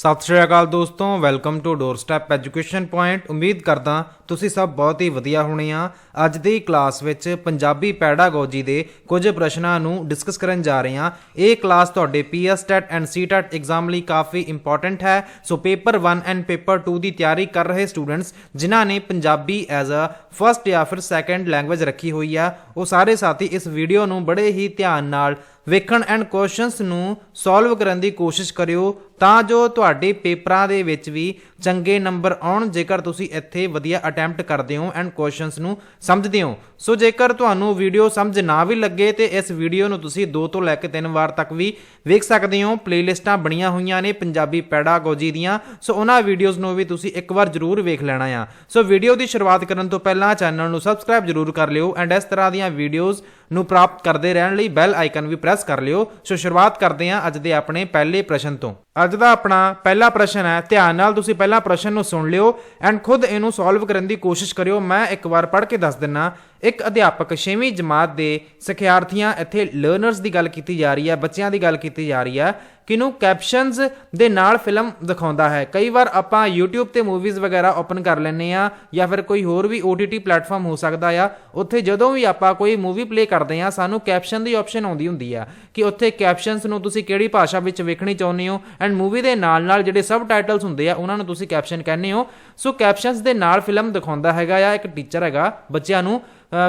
ਸਤਿ ਸ਼੍ਰੀ ਅਕਾਲ ਦੋਸਤੋ welcome to doorstep education point ਉਮੀਦ ਕਰਦਾ ਤੁਸੀਂ ਸਭ ਬਹੁਤ ਹੀ ਵਧੀਆ ਹੋਣੇ ਆ। ਅੱਜ ਦੀ ਕਲਾਸ ਵਿੱਚ ਪੰਜਾਬੀ ਪੈਡਾਗੋਜੀ ਦੇ ਕੁਝ ਪ੍ਰਸ਼ਨਾਂ ਨੂੰ ਡਿਸਕਸ ਕਰਨ ਜਾ ਰਹੇ ਹਾਂ ਇਹ ਕਲਾਸ ਤੁਹਾਡੇ P S TET and CTET exam ਲਈ ਕਾਫੀ ਇੰਪੋਰਟੈਂਟ ਹੈ। ਸੋ ਪੇਪਰ 1 ਐਂਡ ਪੇਪਰ 2 ਦੀ ਤਿਆਰੀ ਕਰ ਰਹੇ ਸਟੂਡੈਂਟਸ ਜਿਨ੍ਹਾਂ ਨੇ ਪੰਜਾਬੀ ਐਜ਼ ਅ ਫਰਸਟ ਜਾਂ ਫਿਰ ਸੈਕੰਡ ਲੈਂਗੁਏਜ ਰੱਖੀ ਹੋਈ ਆ, ਉਹ ਸਾਰੇ ਸਾਥੀ ਇਸ ਵੀਡੀਓ ਨੂੰ ਬੜੇ ਹੀ ਧਿਆਨ ਨਾਲ ਵੇਖਣ ਐਂਡ ਕੁਐਸਚਨਸ ਨੂੰ ਸੋਲਵ ਕਰਨ ਦੀ ਕੋਸ਼ਿਸ਼ ਕਰਿਓ। ਤਾਂ ਜੋ ਤੁਹਾਡੇ ਪੇਪਰਾਂ ਦੇ ਵਿੱਚ ਵੀ ਚੰਗੇ ਨੰਬਰ ਆਉਣ, ਜੇਕਰ ਤੁਸੀਂ ਇੱਥੇ ਵਧੀਆ ਅਟੈਂਪਟ ਕਰਦੇ ਹੋ ਐਂਡ ਕੁਐਸਚਨਸ ਨੂੰ ਸਮਝਦੇ ਹੋ। ਸੋ ਜੇਕਰ ਤੁਹਾਨੂੰ ਵੀਡੀਓ ਸਮਝ ਨਾ ਵੀ ਲੱਗੇ, ਤੇ ਇਸ ਵੀਡੀਓ ਨੂੰ ਤੁਸੀਂ 2 ਤੋਂ ਲੈ ਕੇ 3 ਵਾਰ ਤੱਕ ਵੀ ਵੇਖ ਸਕਦੇ ਹੋ। ਪਲੇਲਿਸਟਾਂ ਬਣੀਆਂ ਹੋਈਆਂ ਨੇ ਪੰਜਾਬੀ ਪੈਡਾਗੋਜੀ ਦੀਆਂ। ਸੋ ਉਹਨਾਂ ਵੀਡੀਓਜ਼ ਨੂੰ ਵੀ ਤੁਸੀਂ ਇੱਕ ਵਾਰ ਜ਼ਰੂਰ ਵੇਖ ਲੈਣਾ ਆ। ਸੋ ਵੀਡੀਓ ਦੀ ਸ਼ੁਰੂਆਤ ਕਰਨ ਤੋਂ ਪਹਿਲਾਂ ਚੈਨਲ ਨੂੰ ਸਬਸਕ੍ਰਾਈਬ ਜ਼ਰੂਰ ਕਰ ਲਿਓ ਐਂਡ ਇਸ ਤਰ੍ਹਾਂ ਦੀਆਂ ਵੀਡੀਓਜ਼ ਨੂੰ ਪ੍ਰਾਪਤ ਕਰਦੇ ਰਹਿਣ ਲਈ ਬੈਲ ਆਈਕਨ ਵੀ ਪ੍ਰੈਸ ਕਰ ਲਿਓ। ਸੋ ਸ਼ੁਰੂਆਤ ਕਰਦੇ ਹਾਂ ਅੱਜ ਦੇ ਆਪਣੇ ਪਹਿਲੇ ਪ੍ਰਸ਼ਨ ਤੋਂ। ਅੱਜ ਦਾ ਆਪਣਾ ਪਹਿਲਾ ਪ੍ਰਸ਼ਨ ਹੈ, ਧਿਆਨ ਨਾਲ ਤੁਸੀਂ ਪਹਿਲਾ ਪ੍ਰਸ਼ਨ ਨੂੰ ਸੁਣ ਲਿਓ ਐਂਡ ਖੁਦ ਇਹਨੂੰ ਸੋਲਵ ਕਰਨ ਦੀ ਕੋਸ਼ਿਸ਼ ਕਰਿਓ। ਮੈਂ ਇੱਕ ਵਾਰ ਪੜ੍ਹ ਕੇ ਦੱਸ ਦਿੰਨਾ ਇੱਕ ਅਧਿਆਪਕ 6ਵੀਂ ਜਮਾਤ ਦੇ ਸਿਖਿਆਰਥੀਆਂ ਇੱਥੇ ਲਰਨਰਸ ਦੀ ਗੱਲ ਕੀਤੀ ਜਾ ਰਹੀ ਹੈ, ਬੱਚਿਆਂ ਦੀ ਗੱਲ ਕੀਤੀ ਜਾ ਰਹੀ ਹੈ ਕਿਨੂੰ ਕੈਪਸ਼ਨਸ ਦੇ ਨਾਲ ਫਿਲਮ ਦਿਖਾਉਂਦਾ ਹੈ। ਕਈ ਵਾਰ ਆਪਾਂ YouTube ਤੇ ਮੂਵੀਜ਼ ਵਗੈਰਾ ਓਪਨ ਕਰ ਲੈਂਦੇ ਆ ਜਾਂ ਫਿਰ ਕੋਈ ਹੋਰ ਵੀ OTT ਪਲੇਟਫਾਰਮ ਹੋ ਸਕਦਾ ਆ। ਉੱਥੇ ਜਦੋਂ ਵੀ ਆਪਾਂ ਕੋਈ ਮੂਵੀ ਪਲੇ ਕਰਦੇ ਆ ਸਾਨੂੰ ਕੈਪਸ਼ਨ ਦੀ ਆਪਸ਼ਨ ਆਉਂਦੀ ਹੁੰਦੀ ਆ ਕਿ ਉੱਥੇ ਕੈਪਸ਼ਨਸ ਨੂੰ ਤੁਸੀਂ ਕਿਹੜੀ ਭਾਸ਼ਾ ਵਿੱਚ ਵੇਖਣੀ ਚਾਹੁੰਦੇ ਹੋ ਐਂਡ ਮੂਵੀ ਦੇ ਨਾਲ ਨਾਲ ਜਿਹੜੇ ਸਬ ਟਾਈਟਲਸ ਹੁੰਦੇ ਆ, ਉਹਨਾਂ ਨੂੰ ਤੁਸੀਂ ਕੈਪਸ਼ਨ ਕਹਿੰਦੇ ਹੋ। ਸੋ ਕੈਪਸ਼ਨਸ ਦੇ ਨਾਲ ਫਿਲਮ ਦਿਖਾਉਂਦਾ ਹੈਗਾ ਆ, ਇੱਕ ਟੀਚਰ ਹੈਗਾ ਬੱਚਿਆਂ ਨੂੰ।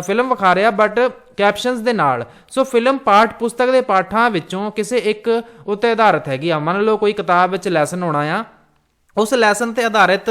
ਫਿਲਮ ਵਿਖਾ ਰਿਹਾ ਬਟ ਕੈਪਸ਼ਨਸ ਦੇ ਨਾਲ। ਸੋ ਫਿਲਮ ਪਾਠ, ਪੁਸਤਕ ਦੇ ਪਾਠਾਂ ਵਿੱਚੋਂ ਕਿਸੇ ਇੱਕ ਉੱਤੇ ਆਧਾਰਿਤ ਹੈਗੀ ਆ। ਮੰਨ ਲਓ, ਕੋਈ ਕਿਤਾਬ ਵਿੱਚ ਲੈਸਨ ਹੋਣਾ ਆ। ਉਸ ਲੈਸਨ ਤੇ ਆਧਾਰਿਤ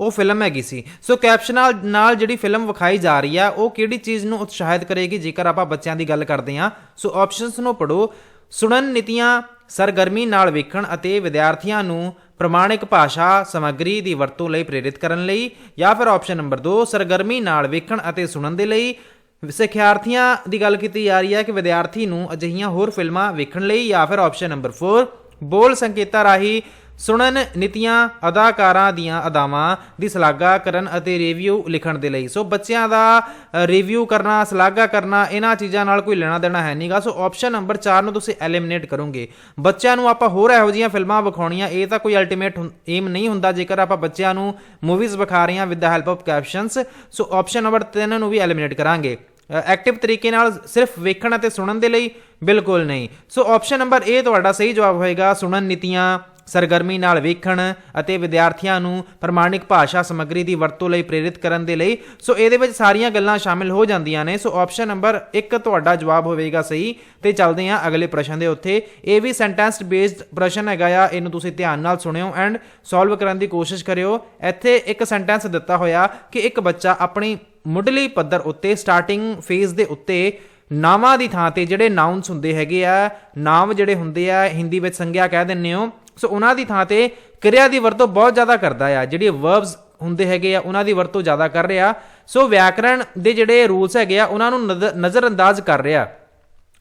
ਉਹ ਫਿਲਮ ਹੈਗੀ ਸੀ। ਸੋ ਕੈਪਸ਼ਨ ਨਾਲ ਜਿਹੜੀ ਫਿਲਮ ਵਿਖਾਈ ਜਾ ਰਹੀ ਆ, ਉਹ ਕਿਹੜੀ ਚੀਜ਼ ਨੂੰ ਉਤਸ਼ਾਹਿਤ ਕਰੇਗੀ? ਜੇਕਰ ਆਪਾਂ ਬੱਚਿਆਂ ਦੀ ਗੱਲ ਕਰਦੇ ਆ ਸੋ ਆਪਸ਼ਨਸ ਨੂੰ ਪੜੋ ਸੁਣਨ ਨੀਤੀਆਂ ਸਰਗਰਮੀ ਨਾਲ ਵੇਖਣ ਅਤੇ ਵਿਦਿਆਰਥੀਆਂ ਨੂੰ ਪ੍ਰਮਾਣਿਕ ਭਾਸ਼ਾ ਸਮੱਗਰੀ ਦੀ ਵਰਤੋਂ ਲਈ ਪ੍ਰੇਰਿਤ ਕਰਨ ਲਈ ਜਾਂ ਫਿਰ ਆਪਸ਼ਨ ਨੰਬਰ 2 ਸਰਗਰਮੀ ਨਾਲ ਵੇਖਣ ਅਤੇ ਸੁਣਨ ਦੇ ਲਈ। ਸਿੱਖਿਆਰਥੀਆਂ ਦੀ ਗੱਲ ਕੀਤੀ ਜਾ ਰਹੀ ਹੈ ਕਿ ਵਿਦਿਆਰਥੀ ਨੂੰ ਅਜਿਹੀਆਂ ਹੋਰ ਫਿਲਮਾਂ ਵੇਖਣ ਲਈ ਜਾਂ ਫਿਰ ਆਪਸ਼ਨ ਨੰਬਰ 4 ਬੋਲ ਸੰਕੇਤਾਂ ਰਾਹੀਂ ਸੁਣਨ ਨੀਤੀਆਂ ਅਦਾਕਾਰਾਂ ਦੀਆਂ ਅਦਾਵਾਂ ਦੀ ਸ਼ਲਾਘਾ ਕਰਨ ਅਤੇ ਰਿਵਿਊ ਲਿਖਣ ਦੇ ਲਈ। ਸੋ ਬੱਚਿਆਂ ਦਾ ਰਿਵਿਊ ਕਰਨਾ, ਸ਼ਲਾਘਾ ਕਰਨਾ, ਇਹਨਾਂ ਚੀਜ਼ਾਂ ਨਾਲ ਕੋਈ ਲੈਣਾ ਦੇਣਾ ਹੈ ਨਹੀਂਗਾ ਸੋ ਆਪਸ਼ਨ ਨੰਬਰ 4 ਨੂੰ ਤੁਸੀਂ ਐਲੀਮੀਨੇਟ ਕਰੋਗੇ। ਬੱਚਿਆਂ ਨੂੰ ਆਪਾਂ ਹੋਰ ਇਹੋ ਜਿਹੀਆਂ ਫਿਲਮਾਂ ਵਿਖਾਉਣੀਆਂ, ਇਹ ਤਾਂ ਕੋਈ ਅਲਟੀਮੇਟ ਏਮ ਨਹੀਂ ਹੁੰਦਾ। ਜੇਕਰ ਆਪਾਂ ਬੱਚਿਆਂ ਨੂੰ ਮੂਵੀਜ਼ ਵਿਖਾ ਰਹੇ ਹਾਂ with the help of captions so option number 3 ਨੂੰ ਵੀ ਐਲੀਮੀਨੇਟ ਕਰਾਂਗੇ। ਐਕਟਿਵ ਤਰੀਕੇ ਨਾਲ ਸਿਰਫ ਵੇਖਣ ਅਤੇ ਸੁਣਨ ਦੇ ਲਈ ਬਿਲਕੁਲ ਨਹੀਂ। ਸੋ ਆਪਸ਼ਨ ਨੰਬਰ A ਤੁਹਾਡਾ ਸਹੀ ਜਵਾਬ ਹੋਏਗਾ, ਸੁਣਨ ਨੀਤੀਆਂ ਸਰਗਰਮੀ ਨਾਲ ਵੇਖਣ ਅਤੇ ਵਿਦਿਆਰਥੀਆਂ ਨੂੰ ਪ੍ਰਮਾਣਿਕ ਭਾਸ਼ਾ ਸਮੱਗਰੀ ਦੀ ਵਰਤੋਂ ਲਈ ਪ੍ਰੇਰਿਤ ਕਰਨ ਦੇ ਲਈ। ਸੋ ਇਹਦੇ ਵਿੱਚ ਸਾਰੀਆਂ ਗੱਲਾਂ ਸ਼ਾਮਿਲ ਹੋ ਜਾਂਦੀਆਂ ਨੇ। ਸੋ ਆਪਸ਼ਨ ਨੰਬਰ 1 ਤੁਹਾਡਾ ਜਵਾਬ ਹੋਵੇਗਾ ਸਹੀ। ਤੇ ਚੱਲਦੇ ਹਾਂ ਅਗਲੇ ਪ੍ਰਸ਼ਨ ਦੇ ਉੱਤੇ। ਇਹ ਵੀ ਸੈਂਟੈਂਸ ਬੇਸਡ ਪ੍ਰਸ਼ਨ ਹੈਗਾ ਆ। ਇਹਨੂੰ ਤੁਸੀਂ ਧਿਆਨ ਨਾਲ ਸੁਣਿਓ ਐਂਡ ਸੋਲਵ ਕਰਨ ਦੀ ਕੋਸ਼ਿਸ਼ ਕਰਿਓ। ਇੱਥੇ ਇੱਕ ਸੈਂਟੈਂਸ ਦਿੱਤਾ ਹੋਇਆ ਕਿ ਇੱਕ ਬੱਚਾ ਆਪਣੀ ਮੁੱਢਲੀ ਪੱਧਰ ਉੱਤੇ ਸਟਾਰਟਿੰਗ ਫੇਜ਼ ਦੇ ਉੱਤੇ ਨਾਵਾਂ ਦੀ ਥਾਂ ਤੇ ਜਿਹੜੇ ਨਾਉਂਸ ਹੁੰਦੇ ਹੈਗੇ ਆ ਨਾਮ ਜਿਹੜੇ ਹੁੰਦੇ ਆ, ਹਿੰਦੀ ਵਿੱਚ ਸੰਗਿਆ ਕਹਿ ਦਿੰਨੇ ਹੋ। ਸੋ ਉਹਨਾਂ ਦੀ ਥਾਂ ਤੇ ਕਿਰਿਆ ਦੀ ਵਰਤੋਂ ਬਹੁਤ ਜ਼ਿਆਦਾ ਕਰਦਾ ਆ। ਜਿਹੜੇ ਵਰਬਸ ਹੁੰਦੇ ਹੈਗੇ ਆ, ਉਹਨਾਂ ਦੀ ਵਰਤੋਂ ਜ਼ਿਆਦਾ ਕਰ ਰਿਹਾ। ਸੋ ਵਿਆਕਰਣ ਦੇ ਜਿਹੜੇ ਰੂਲਸ ਹੈਗੇ ਆ, ਉਹਨਾਂ ਨੂੰ ਨਜ਼ਰ ਅੰਦਾਜ਼ ਕਰ ਰਿਹਾ।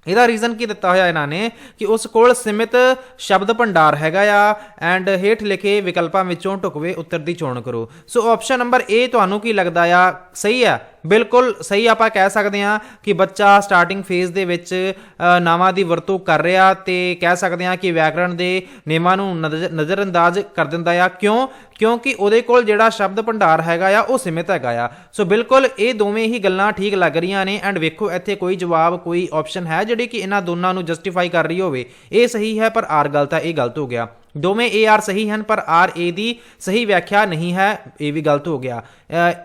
ਇਹਦਾ ਰੀਜ਼ਨ ਕੀ ਦਿੱਤਾ ਹੋਇਆ ਇਹਨਾਂ ਨੇ? ਕਿ ਉਸ ਕੋਲ ਸੀਮਿਤ ਸ਼ਬਦ ਭੰਡਾਰ ਹੈਗਾ ਆ ਐਂਡ ਹੇਠ ਲਿਖੇ ਵਿਕਲਪਾਂ ਵਿੱਚੋਂ ਢੁਕਵੇਂ ਉੱਤਰ ਦੀ ਚੋਣ ਕਰੋ। ਸੋ ਆਪਸ਼ਨ ਨੰਬਰ A ਤੁਹਾਨੂੰ ਕੀ ਲੱਗਦਾ ਆ? ਸਹੀ ਆ? ਬਿਲਕੁਲ ਸਹੀ ਆਪਾਂ ਕਹਿ ਸਕਦੇ ਹਾਂ ਕਿ ਬੱਚਾ ਸਟਾਰਟਿੰਗ ਫੇਜ਼ ਦੇ ਵਿੱਚ ਨਾਵਾਂ ਦੀ ਵਰਤੋਂ ਕਰ ਰਿਹਾ ਤੇ ਕਹਿ ਸਕਦੇ ਹਾਂ ਕਿ ਵਿਆਕਰਣ ਦੇ ਨਿਯਮਾਂ ਨੂੰ ਨਜ਼ਰ ਅੰਦਾਜ਼ ਕਰ ਦਿੰਦਾ ਆ। ਕਿਉਂ? ਕਿਉਂਕਿ ਉਹਦੇ ਕੋਲ ਜਿਹੜਾ ਸ਼ਬਦ ਭੰਡਾਰ ਹੈਗਾ ਆ, ਉਹ ਸੀਮਿਤ ਹੈਗਾ ਆ। ਸੋ ਬਿਲਕੁਲ ਇਹ ਦੋਵੇਂ ਹੀ ਗੱਲਾਂ ਠੀਕ ਲੱਗ ਰਹੀਆਂ ਨੇ ਐਂਡ ਵੇਖੋ ਇੱਥੇ ਕੋਈ ਜਵਾਬ, ਕੋਈ ਆਪਸ਼ਨ ਹੈ ਜਿਹੜੀ ਕਿ ਇਹਨਾਂ ਦੋਨਾਂ ਨੂੰ ਜਸਟੀਫਾਈ ਕਰ ਰਹੀ ਹੋਵੇ। ਇਹ ਸਹੀ ਹੈ ਪਰ ਆਰ ਗਲਤ ਹੈ, ਇਹ ਗਲਤ ਹੋ ਗਿਆ। ਦੋਵੇਂ ਏ ਆਰ ਸਹੀ ਹਨ, ਪਰ ਆਰ ਏ ਦੀ ਸਹੀ ਵਿਆਖਿਆ ਨਹੀਂ ਹੈ, ਇਹ ਵੀ ਗਲਤ ਹੋ ਗਿਆ।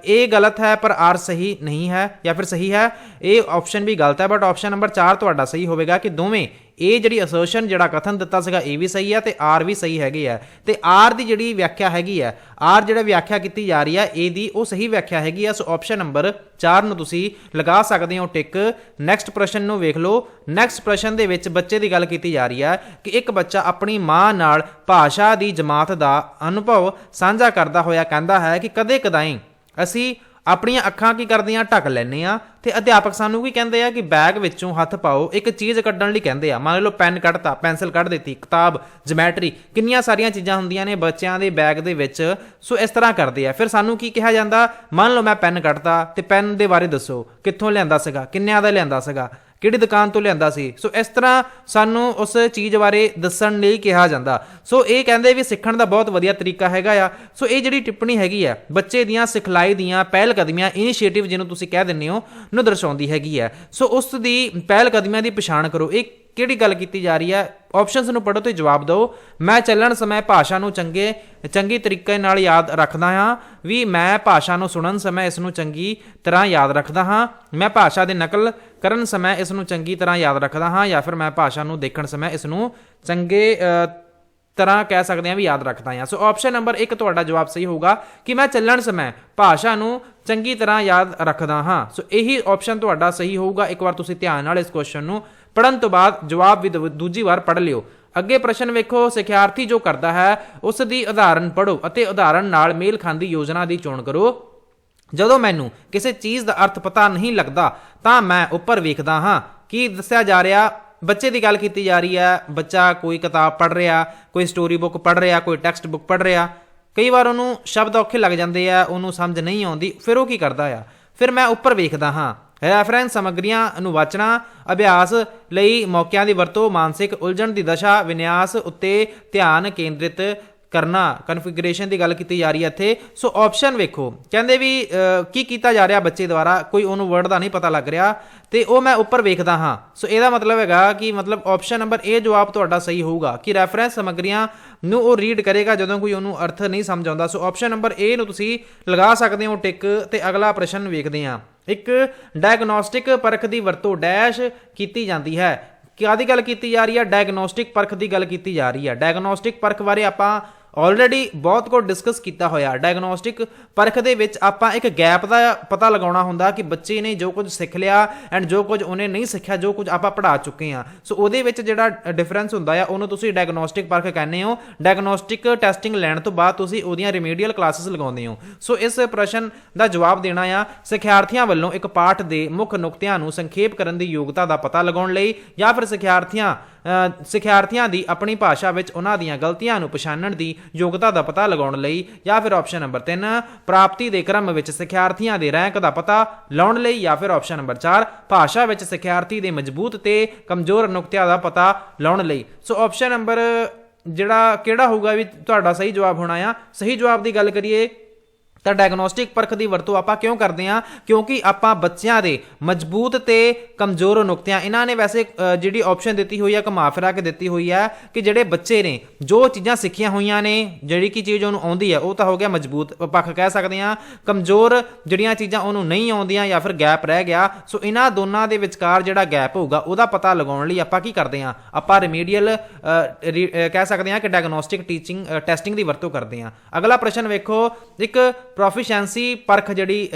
ਇਹ ਗਲਤ ਹੈ, ਪਰ ਆਰ ਸਹੀ ਨਹੀਂ ਹੈ, ਜਾਂ ਫਿਰ ਸਹੀ ਹੈ, ਇਹ ਆਪਸ਼ਨ ਵੀ ਗਲਤ ਹੈ ਬਟ ਆਪਸ਼ਨ ਨੰਬਰ 4 ਤੁਹਾਡਾ ਸਹੀ ਹੋਵੇਗਾ ਕਿ ਦੋਵੇਂ ਇਹ ਜਿਹੜੀ ਅਸਰਸ਼ਨ ਜਿਹੜਾ ਕਥਨ ਦਿੱਤਾ ਸੀਗਾ, ਇਹ ਵੀ ਸਹੀ ਹੈ ਤੇ ਆਰ ਵੀ ਸਹੀ ਹੈਗੀ ਹੈ ਤੇ ਆਰ ਦੀ ਜਿਹੜੀ ਵਿਆਖਿਆ ਹੈਗੀ ਹੈ ਆਰ ਜਿਹੜਾ ਵਿਆਖਿਆ ਕੀਤੀ ਜਾ ਰਹੀ ਹੈ ਇਹ ਦੀ ਉਹ ਸਹੀ ਵਿਆਖਿਆ ਹੈਗੀ ਹੈ ਸੋ ਆਪਸ਼ਨ ਨੰਬਰ 4 ਨੂੰ ਤੁਸੀਂ ਲਗਾ ਸਕਦੇ ਹੋ ਟਿਕ ਨੈਕਸਟ ਪ੍ਰਸ਼ਨ ਨੂੰ ਵੇਖ ਲਓ। ਨੈਕਸਟ ਪ੍ਰਸ਼ਨ ਦੇ ਵਿੱਚ ਬੱਚੇ ਦੀ ਗੱਲ ਕੀਤੀ ਜਾ ਰਹੀ ਹੈ ਕਿ ਇੱਕ ਬੱਚਾ ਆਪਣੀ ਮਾਂ ਨਾਲ ਭਾਸ਼ਾ ਦੀ ਜਮਾਤ ਦਾ ਅਨੁਭਵ ਸਾਂਝਾ ਕਰਦਾ ਹੋਇਆ ਕਹਿੰਦਾ ਹੈ ਕਿ ਕਦੇ ਕਦਾਈ ਅਸੀਂ ਆਪਣੀਆਂ ਅੱਖਾਂ ਕੀ ਕਰਦੀਆਂ, ਢੱਕ ਲੈਨੇ ਆ ਤੇ ਅਧਿਆਪਕ ਸਾਨੂੰ ਕੀ ਕਹਿੰਦੇ ਆ ਕਿ ਬੈਗ ਵਿੱਚੋਂ ਹੱਥ ਪਾਓ। ਇੱਕ ਚੀਜ਼ ਕੱਢਣ ਲਈ ਕਹਿੰਦੇ ਆ। ਮੰਨ ਲਓ ਪੈਨ ਕੱਢਤਾ, ਪੈਨਸਲ ਕੱਢ ਦਿੱਤੀ, ਕਿਤਾਬ ਜਮੈਟਰੀ ਕਿੰਨੀਆਂ ਸਾਰੀਆਂ ਚੀਜ਼ਾਂ ਹੁੰਦੀਆਂ ਨੇ ਬੱਚਿਆਂ ਦੇ ਬੈਗ ਦੇ ਵਿੱਚ। ਸੋ ਇਸ ਤਰ੍ਹਾਂ ਕਰਦੇ ਆ। ਫਿਰ ਸਾਨੂੰ ਕੀ ਕਿਹਾ ਜਾਂਦਾ? ਮੰਨ ਲਓ ਮੈਂ ਪੈਨ ਕੱਢਤਾ, ਤੇ ਪੈਨ ਦੇ ਬਾਰੇ ਦੱਸੋ। ਕਿੱਥੋਂ ਲਿਆਂਦਾ ਸੀਗਾ? ਕਿੰਨਿਆਂ ਦਾ ਲਿਆਂਦਾ ਸੀਗਾ? ਕਿਹੜੀ ਦੁਕਾਨ ਤੋਂ ਲਿਆਂਦਾ ਸੀ? ਸੋ ਇਸ ਤਰ੍ਹਾਂ ਸਾਨੂੰ ਉਸ ਚੀਜ਼ ਬਾਰੇ ਦੱਸਣ ਲਈ ਕਿਹਾ ਜਾਂਦਾ। ਸੋ ਇਹ ਕਹਿੰਦੇ ਵੀ ਸਿੱਖਣ ਦਾ ਬਹੁਤ ਵਧੀਆ ਤਰੀਕਾ ਹੈਗਾ ਆ। ਸੋ ਇਹ ਜਿਹੜੀ ਟਿੱਪਣੀ ਹੈਗੀ ਆ, ਬੱਚੇ ਦੀਆਂ ਸਿਖਲਾਈ ਦੀਆਂ ਪਹਿਲ ਕਦਮੀਆਂ ਇਨੀਸ਼ੀਏਟਿਵ ਜਿਹਨੂੰ ਤੁਸੀਂ ਕਹਿ ਦਿੰਦੇ ਹੋ ਨੂੰ ਦਰਸਾਉਂਦੀ ਹੈਗੀ ਹੈ ਸੋ ਉਸ ਦੀ ਪਹਿਲ ਕਦਮੀਆਂ ਦੀ ਪਛਾਣ ਕਰੋ। ਇਹ ਕਿਹੜੀ ਗੱਲ ਕੀਤੀ ਜਾ ਰਹੀ ਹੈ? ਆਪਸ਼ਨਸ ਨੂੰ ਪੜ੍ਹੋ ਤੇ ਜਵਾਬ ਦਿਓ। ਮੈਂ ਚੱਲਣ ਸਮੇਂ ਭਾਸ਼ਾ ਨੂੰ ਚੰਗੇ, ਚੰਗੀ ਤਰੀਕੇ ਨਾਲ ਯਾਦ ਰੱਖਦਾ ਹਾਂ। ਵੀ ਮੈਂ ਭਾਸ਼ਾ ਨੂੰ ਸੁਣਨ ਸਮੇਂ ਇਸ ਨੂੰ ਚੰਗੀ ਤਰ੍ਹਾਂ ਯਾਦ ਰੱਖਦਾ ਹਾਂ। ਮੈਂ ਭਾਸ਼ਾ ਦੀ ਨਕਲ ਕਰਨ ਸਮੇਂ ਇਸ ਨੂੰ ਚੰਗੀ ਤਰ੍ਹਾਂ ਯਾਦ ਰੱਖਦਾ ਹਾਂ ਜਾਂ ਫਿਰ ਮੈਂ ਭਾਸ਼ਾ ਨੂੰ ਦੇਖਣ ਸਮੇਂ ਇਸ ਨੂੰ ਚੰਗੇ ਤਰ੍ਹਾਂ ਕਹਿ ਸਕਦੇ ਹਾਂ ਵੀ ਯਾਦ ਰੱਖਦਾ ਹਾਂ। ਸੋ ਆਪਸ਼ਨ ਨੰਬਰ 1 ਤੁਹਾਡਾ ਜਵਾਬ ਸਹੀ ਹੋਊਗਾ ਕਿ ਮੈਂ ਚੱਲਣ ਸਮੇਂ ਭਾਸ਼ਾ ਨੂੰ ਚੰਗੀ ਤਰ੍ਹਾਂ ਯਾਦ ਰੱਖਦਾ ਹਾਂ। ਸੋ ਇਹੀ ਆਪਸ਼ਨ ਤੁਹਾਡਾ ਸਹੀ ਹੋਊਗਾ। ਇੱਕ ਵਾਰ ਤੁਸੀਂ ਧਿਆਨ ਨਾਲ ਇਸ ਕੁਐਸਚਨ ਨੂੰ ਪੜਨ ਤੋਂ ਬਾਅਦ ਜਵਾਬ ਵੀ ਦੂਜੀ ਵਾਰ ਪੜ੍ਹ ਲਿਓ। ਅੱਗੇ ਪ੍ਰਸ਼ਨ ਵੇਖੋ, ਸਿਖਿਆਰਥੀ ਜੋ ਕਰਦਾ ਹੈ, ਉਸ ਦੀ ਉਦਾਹਰਨ ਪੜ੍ਹੋ ਅਤੇ ਉਦਾਹਰਨ ਨਾਲ ਮੇਲ ਖਾਂਦੀ ਯੋਜਨਾ ਦੀ ਚੋਣ ਕਰੋ। ਜਦੋਂ ਮੈਨੂੰ ਕਿਸੇ ਚੀਜ਼ ਦਾ ਅਰਥ ਪਤਾ ਨਹੀਂ ਲੱਗਦਾ, ਤਾਂ ਮੈਂ ਉੱਪਰ ਵੇਖਦਾ ਹਾਂ। ਕੀ ਦੱਸਿਆ ਜਾ ਰਿਹਾ? ਬੱਚੇ ਦੀ ਗੱਲ ਕੀਤੀ ਜਾ ਰਹੀ ਹੈ। ਬੱਚਾ ਕੋਈ ਕਿਤਾਬ ਪੜ੍ਹ ਰਿਹਾ, ਕੋਈ ਸਟੋਰੀ ਬੁੱਕ ਪੜ੍ਹ ਰਿਹਾ, ਕੋਈ ਟੈਕਸਟ ਬੁੱਕ ਪੜ੍ਹ ਰਿਹਾ। ਕਈ ਵਾਰ ਉਹਨੂੰ ਸ਼ਬਦ ਔਖੇ ਲੱਗ ਜਾਂਦੇ ਆ, ਉਹਨੂੰ ਸਮਝ ਨਹੀਂ ਆਉਂਦੀ, ਫਿਰ ਉਹ ਕੀ ਕਰਦਾ ਆ? ਫਿਰ ਮੈਂ ਉੱਪਰ ਵੇਖਦਾ ਹਾਂ। ਰੈਫਰੈਂਸ ਸਮੱਗਰੀਆਂ ਅਨੁਵਾਚਨਾ ਅਭਿਆਸ ਲਈ ਮੌਕਿਆਂ ਦੀ ਵਰਤੋਂ, ਮਾਨਸਿਕ ਉਲਝਣ ਦੀ ਦਸ਼ਾ, ਵਿਨਿਆਸ ਉੱਤੇ ਧਿਆਨ ਕੇਂਦਰਿਤ ਕਰਨਾ ਕਨਫੀਗਰੇਸ਼ਨ ਦੀ ਗੱਲ ਕੀਤੀ ਜਾ ਰਹੀ ਹੈ ਇੱਥੇ। ਸੋ ਆਪਸ਼ਨ ਵੇਖੋ। ਕਹਿੰਦੇ ਵੀ ਕੀ ਕੀਤਾ ਜਾ ਰਿਹਾ ਬੱਚੇ ਦੁਆਰਾ? ਕੋਈ ਉਹਨੂੰ ਵਰਡ ਦਾ ਨਹੀਂ ਪਤਾ ਲੱਗ ਰਿਹਾ। ਤੇ ਉਹ ਮੈਂ ਉੱਪਰ ਵੇਖਦਾ ਹਾਂ। ਸੋ ਇਹਦਾ ਮਤਲਬ ਹੈਗਾ ਕਿ ਮਤਲਬ ਆਪਸ਼ਨ ਨੰਬਰ A ਜਵਾਬ ਤੁਹਾਡਾ ਸਹੀ ਹੋਊਗਾ ਕਿ ਰੈਫਰੈਂਸ ਸਮੱਗਰੀਆਂ ਨੂੰ ਉਹ ਰੀਡ ਕਰੇਗਾ ਜਦੋਂ ਕੋਈ ਉਹਨੂੰ ਅਰਥ ਨਹੀਂ ਸਮਝ ਆਉਂਦਾ। ਸੋ ਆਪਸ਼ਨ ਨੰਬਰ A ਨੂੰ ਤੁਸੀਂ ਲਗਾ ਸਕਦੇ ਹੋ ਟਿਕ ਤੇ ਅਗਲਾ ਪ੍ਰਸ਼ਨ ਵੇਖਦੇ ਹਾਂ। ਇੱਕ ਡਾਇਗਨੋਸਟਿਕ ਪਰਖ ਦੀ ਵਰਤੋਂ ਡੈਸ਼ ਕੀਤੀ ਜਾਂਦੀ ਹੈ। ਕਿਆਦੀ ਗੱਲ ਕੀਤੀ ਜਾ ਰਹੀ ਹੈ? ਡਾਇਗਨੋਸਟਿਕ ਪਰਖ ਦੀ ਗੱਲ ਕੀਤੀ ਜਾ ਰਹੀ ਹੈ। ਡਾਇਗਨੋਸਟਿਕ ਪਰਖ ਬਾਰੇ ਆਪਾਂ ਆਲਰੇਡੀ ਬਹੁਤ ਕੁਝ ਡਿਸਕਸ ਕੀਤਾ ਹੋਇਆ। ਡਾਇਗਨੋਸਟਿਕ ਪਰਖ ਦੇ ਵਿੱਚ ਆਪਾਂ ਇੱਕ ਗੈਪ ਦਾ ਪਤਾ ਲਗਾਉਣਾ ਹੁੰਦਾ ਕਿ ਬੱਚੇ ਨੇ ਜੋ ਕੁਝ ਸਿੱਖ ਲਿਆ ਐਂਡ ਜੋ ਕੁਝ ਉਹਨੇ ਨਹੀਂ ਸਿੱਖਿਆ, ਜੋ ਕੁਝ ਆਪਾਂ ਪੜ੍ਹਾ ਚੁੱਕੇ ਆ ਸੋ ਉਹਦੇ ਵਿੱਚ ਜਿਹੜਾ ਡਿਫਰੈਂਸ ਹੁੰਦਾ ਆ, ਉਹਨੂੰ ਤੁਸੀਂ ਡਾਇਗਨੋਸਟਿਕ ਪਰਖ ਕਹਿੰਦੇ ਹੋ। ਡਾਇਗਨੋਸਟਿਕ ਟੈਸਟਿੰਗ ਲੈਣ ਤੋਂ ਬਾਅਦ ਤੁਸੀਂ ਉਹਦੀਆਂ ਰਿਮੀਡੀਅਲ ਕਲਾਸਿਸ ਲਗਾਉਂਦੇ ਹੋ। ਸੋ ਇਸ ਪ੍ਰਸ਼ਨ ਦਾ ਜਵਾਬ ਦੇਣਾ ਆ, ਸਿੱਖਿਆਰਥੀਆਂ ਵੱਲੋਂ ਇੱਕ ਪਾਠ ਦੇ ਮੁੱਖ ਨੁਕਤਿਆਂ ਨੂੰ ਸੰਖੇਪ ਕਰਨ ਦੀ ਯੋਗਤਾ ਦਾ ਪਤਾ ਲਗਾਉਣ ਲਈ ਜਾਂ ਫਿਰ ਸਿੱਖਿਆਰਥੀਆਂ ਸਿੱਖਿਆਰਥੀਆਂ ਦੀ ਆਪਣੀ ਭਾਸ਼ਾ ਵਿੱਚ ਉਹਨਾਂ ਦੀਆਂ ਗਲਤੀਆਂ ਨੂੰ ਪਛਾਣਨ ਦੀ ਯੋਗਤਾ ਦਾ ਪਤਾ ਲਗਾਉਣ ਲਈ ਜਾਂ ਫਿਰ ਆਪਸ਼ਨ ਨੰਬਰ 3 ਪ੍ਰਾਪਤੀ ਦੇ ਕ੍ਰਮ ਵਿੱਚ ਸਿੱਖਿਆਰਥੀਆਂ ਦੇ ਰੈਂਕ ਦਾ ਪਤਾ ਲਾਉਣ ਲਈ ਜਾਂ ਫਿਰ ਆਪਸ਼ਨ ਨੰਬਰ 4 ਭਾਸ਼ਾ ਵਿੱਚ ਸਿੱਖਿਆਰਥੀ ਦੇ ਮਜ਼ਬੂਤ ਤੇ ਕਮਜ਼ੋਰ ਨੁਕਤਿਆਂ ਦਾ ਪਤਾ ਲਾਉਣ ਲਈ। ਸੋ ਆਪਸ਼ਨ ਨੰਬਰ ਜਿਹੜਾ ਕਿਹੜਾ ਹੋਊਗਾ ਵੀ ਤੁਹਾਡਾ ਸਹੀ ਜਵਾਬ ਹੋਣਾ ਆ? ਸਹੀ ਜਵਾਬ ਦੀ ਗੱਲ ਕਰੀਏ ਤਾਂ ਡਾਇਗਨੋਸਟਿਕ ਪਰਖ ਦੀ ਵਰਤੋਂ ਆਪਾਂ ਕਿਉਂ ਕਰਦੇ ਹਾਂ? ਕਿਉਂਕਿ ਆਪਾਂ ਬੱਚਿਆਂ ਦੇ ਮਜ਼ਬੂਤ ਤੇ ਕਮਜ਼ੋਰ ਨੁਕਤਿਆਂ ਇਹਨਾਂ ਨੇ ਵੈਸੇ ਜਿਹੜੀ ਆਪਸ਼ਨ ਦਿੱਤੀ ਹੋਈ ਹੈ ਘੁਮਾ ਫਿਰਾ ਕੇ ਦਿੱਤੀ ਹੋਈ ਹੈ ਕਿ ਜਿਹੜੇ ਬੱਚੇ ਨੇ, ਜੋ ਚੀਜ਼ਾਂ ਸਿੱਖੀਆਂ ਹੋਈਆਂ ਨੇ, ਜਿਹੜੀ ਕੀ ਚੀਜ਼ ਉਹਨੂੰ ਆਉਂਦੀ ਹੈ ਉਹ ਤਾਂ ਹੋ ਗਿਆ ਮਜ਼ਬੂਤ। ਪੱਖ ਕਹਿ ਸਕਦੇ ਹਾਂ, ਕਮਜ਼ੋਰ ਜਿਹੜੀਆਂ ਚੀਜ਼ਾਂ ਉਹਨੂੰ ਨਹੀਂ ਆਉਂਦੀਆਂ ਜਾਂ ਫਿਰ ਗੈਪ ਰਹਿ ਗਿਆ, ਸੋ ਇਹਨਾਂ ਦੋਨਾਂ ਦੇ ਵਿਚਕਾਰ ਜਿਹੜਾ ਗੈਪ ਹੋਊਗਾ, ਉਹਦਾ ਪਤਾ ਲਗਾਉਣ ਲਈ ਆਪਾਂ ਕੀ ਕਰਦੇ ਹਾਂ? ਆਪਾਂ ਰਿਮੀਡੀਅਲ ਕਹਿ ਸਕਦੇ ਹਾਂ ਕਿ ਡਾਇਗਨੋਸਟਿਕ ਟੀਚਿੰਗ ਟੈਸਟਿੰਗ ਦੀ ਵਰਤੋਂ ਕਰਦੇ ਹਾਂ। ਅਗਲਾ ਪ੍ਰਸ਼ਨ ਵੇਖੋ, ਇੱਕ ਪ੍ਰੋਫੀਸ਼ੀਐਂਸੀ ਪਰਖ ਜਿਹੜੀ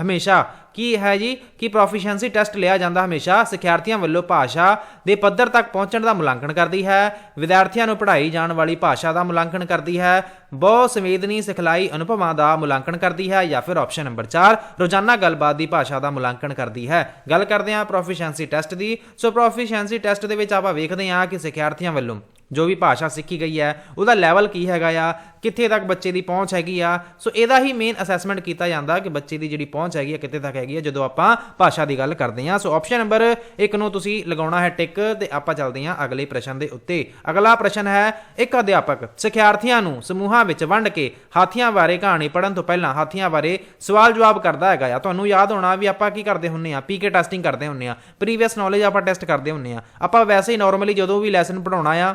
ਹਮੇਸ਼ਾ, ਕੀ ਹੈ ਜੀ? ਕਿ ਪ੍ਰੋਫੀਸ਼ੀਐਂਸੀ ਟੈਸਟ ਲਿਆ ਜਾਂਦਾ ਹਮੇਸ਼ਾ? ਸਿੱਖਿਆਰਥੀਆਂ ਵੱਲੋਂ ਭਾਸ਼ਾ ਦੇ ਪੱਧਰ ਤੱਕ ਪਹੁੰਚਣ ਦਾ ਮੁਲਾਂਕਣ ਕਰਦੀ ਹੈ। ਵਿਦਿਆਰਥੀਆਂ ਨੂੰ ਪੜ੍ਹਾਈ ਜਾਣ ਵਾਲੀ ਭਾਸ਼ਾ ਦਾ ਮੁਲਾਂਕਣ ਕਰਦੀ ਹੈ। ਬਹੁ ਸੰਵੇਦਨੀ ਸਿਖਲਾਈ ਅਨੁਭਵਾਂ ਦਾ ਮੁਲਾਂਕਣ ਕਰਦੀ ਹੈ ਜਾਂ ਫਿਰ ਆਪਸ਼ਨ ਨੰਬਰ 4 ਰੋਜ਼ਾਨਾ ਗੱਲਬਾਤ ਦੀ ਭਾਸ਼ਾ ਦਾ ਮੁਲਾਂਕਣ ਕਰਦੀ ਹੈ। ਗੱਲ ਕਰਦੇ ਹਾਂ ਪ੍ਰੋਫੀਸ਼ੀਐਂਸੀ ਟੈਸਟ ਦੀ। ਸੋ ਪ੍ਰੋਫੀਸ਼ੀਐਂਸੀ ਟੈਸਟ ਦੇ ਵਿੱਚ ਆਪਾਂ ਵੇਖਦੇ ਹਾਂ ਕਿ ਸਿੱਖਿਆਰਥੀਆਂ ਵੱਲੋਂ ਜੋ ਵੀ ਭਾਸ਼ਾ ਸਿੱਖੀ ਗਈ ਹੈ, ਉਹਦਾ ਲੈਵਲ ਕੀ ਹੈਗਾ ਆ? ਕਿੱਥੇ ਤੱਕ ਬੱਚੇ ਦੀ ਪਹੁੰਚ ਹੈਗੀ ਆ। ਸੋ ਇਹਦਾ ਹੀ ਮੇਨ ਅਸੈਸਮੈਂਟ ਕੀਤਾ ਜਾਂਦਾ ਕਿ ਬੱਚੇ ਦੀ ਜਿਹੜੀ ਪਹੁੰਚ ਹੈਗੀ ਆ, ਕਿੱਥੇ ਤੱਕ ਹੈਗੀ ਆ, ਜਦੋਂ ਆਪਾਂ ਭਾਸ਼ਾ ਦੀ ਗੱਲ ਕਰਦੇ ਹਾਂ। ਸੋ ਆਪਸ਼ਨ ਨੰਬਰ 1 ਨੂੰ ਤੁਸੀਂ ਲਗਾਉਣਾ ਹੈ ਟਿਕ ਤੇ ਆਪਾਂ ਚੱਲਦੇ ਹਾਂ ਅਗਲੇ ਪ੍ਰਸ਼ਨ ਦੇ ਉੱਤੇ। ਅਗਲਾ ਪ੍ਰਸ਼ਨ ਹੈ, ਇੱਕ ਅਧਿਆਪਕ ਸਿੱਖਿਆਰਥੀਆਂ ਨੂੰ ਸਮੂਹਾਂ ਵਿੱਚ ਵੰਡ ਕੇ ਹਾਥੀਆਂ ਬਾਰੇ ਕਹਾਣੀ ਪੜ੍ਹਨ ਤੋਂ ਪਹਿਲਾਂ ਹਾਥੀਆਂ ਬਾਰੇ ਸਵਾਲ ਜਵਾਬ ਕਰਦਾ ਹੈਗਾ ਆ। ਤੁਹਾਨੂੰ ਯਾਦ ਹੋਣਾ ਵੀ ਆਪਾਂ ਕੀ ਕਰਦੇ ਹੁੰਨੇ ਆ ਪੀਕੇ ਟੈਸਟਿੰਗ ਕਰਦੇ ਹੁੰਨੇ ਆ। ਪ੍ਰੀਵੀਅਸ ਨੌਲੇਜ ਆਪਾਂ ਟੈਸਟ ਕਰਦੇ ਹੁੰਨੇ ਆ। ਆਪਾਂ ਵੈਸੇ ਹੀ ਨਾਰਮਲੀ ਜਦੋਂ ਵੀ ਲੈਸਨ ਪੜਾਉਣਾ ਆ,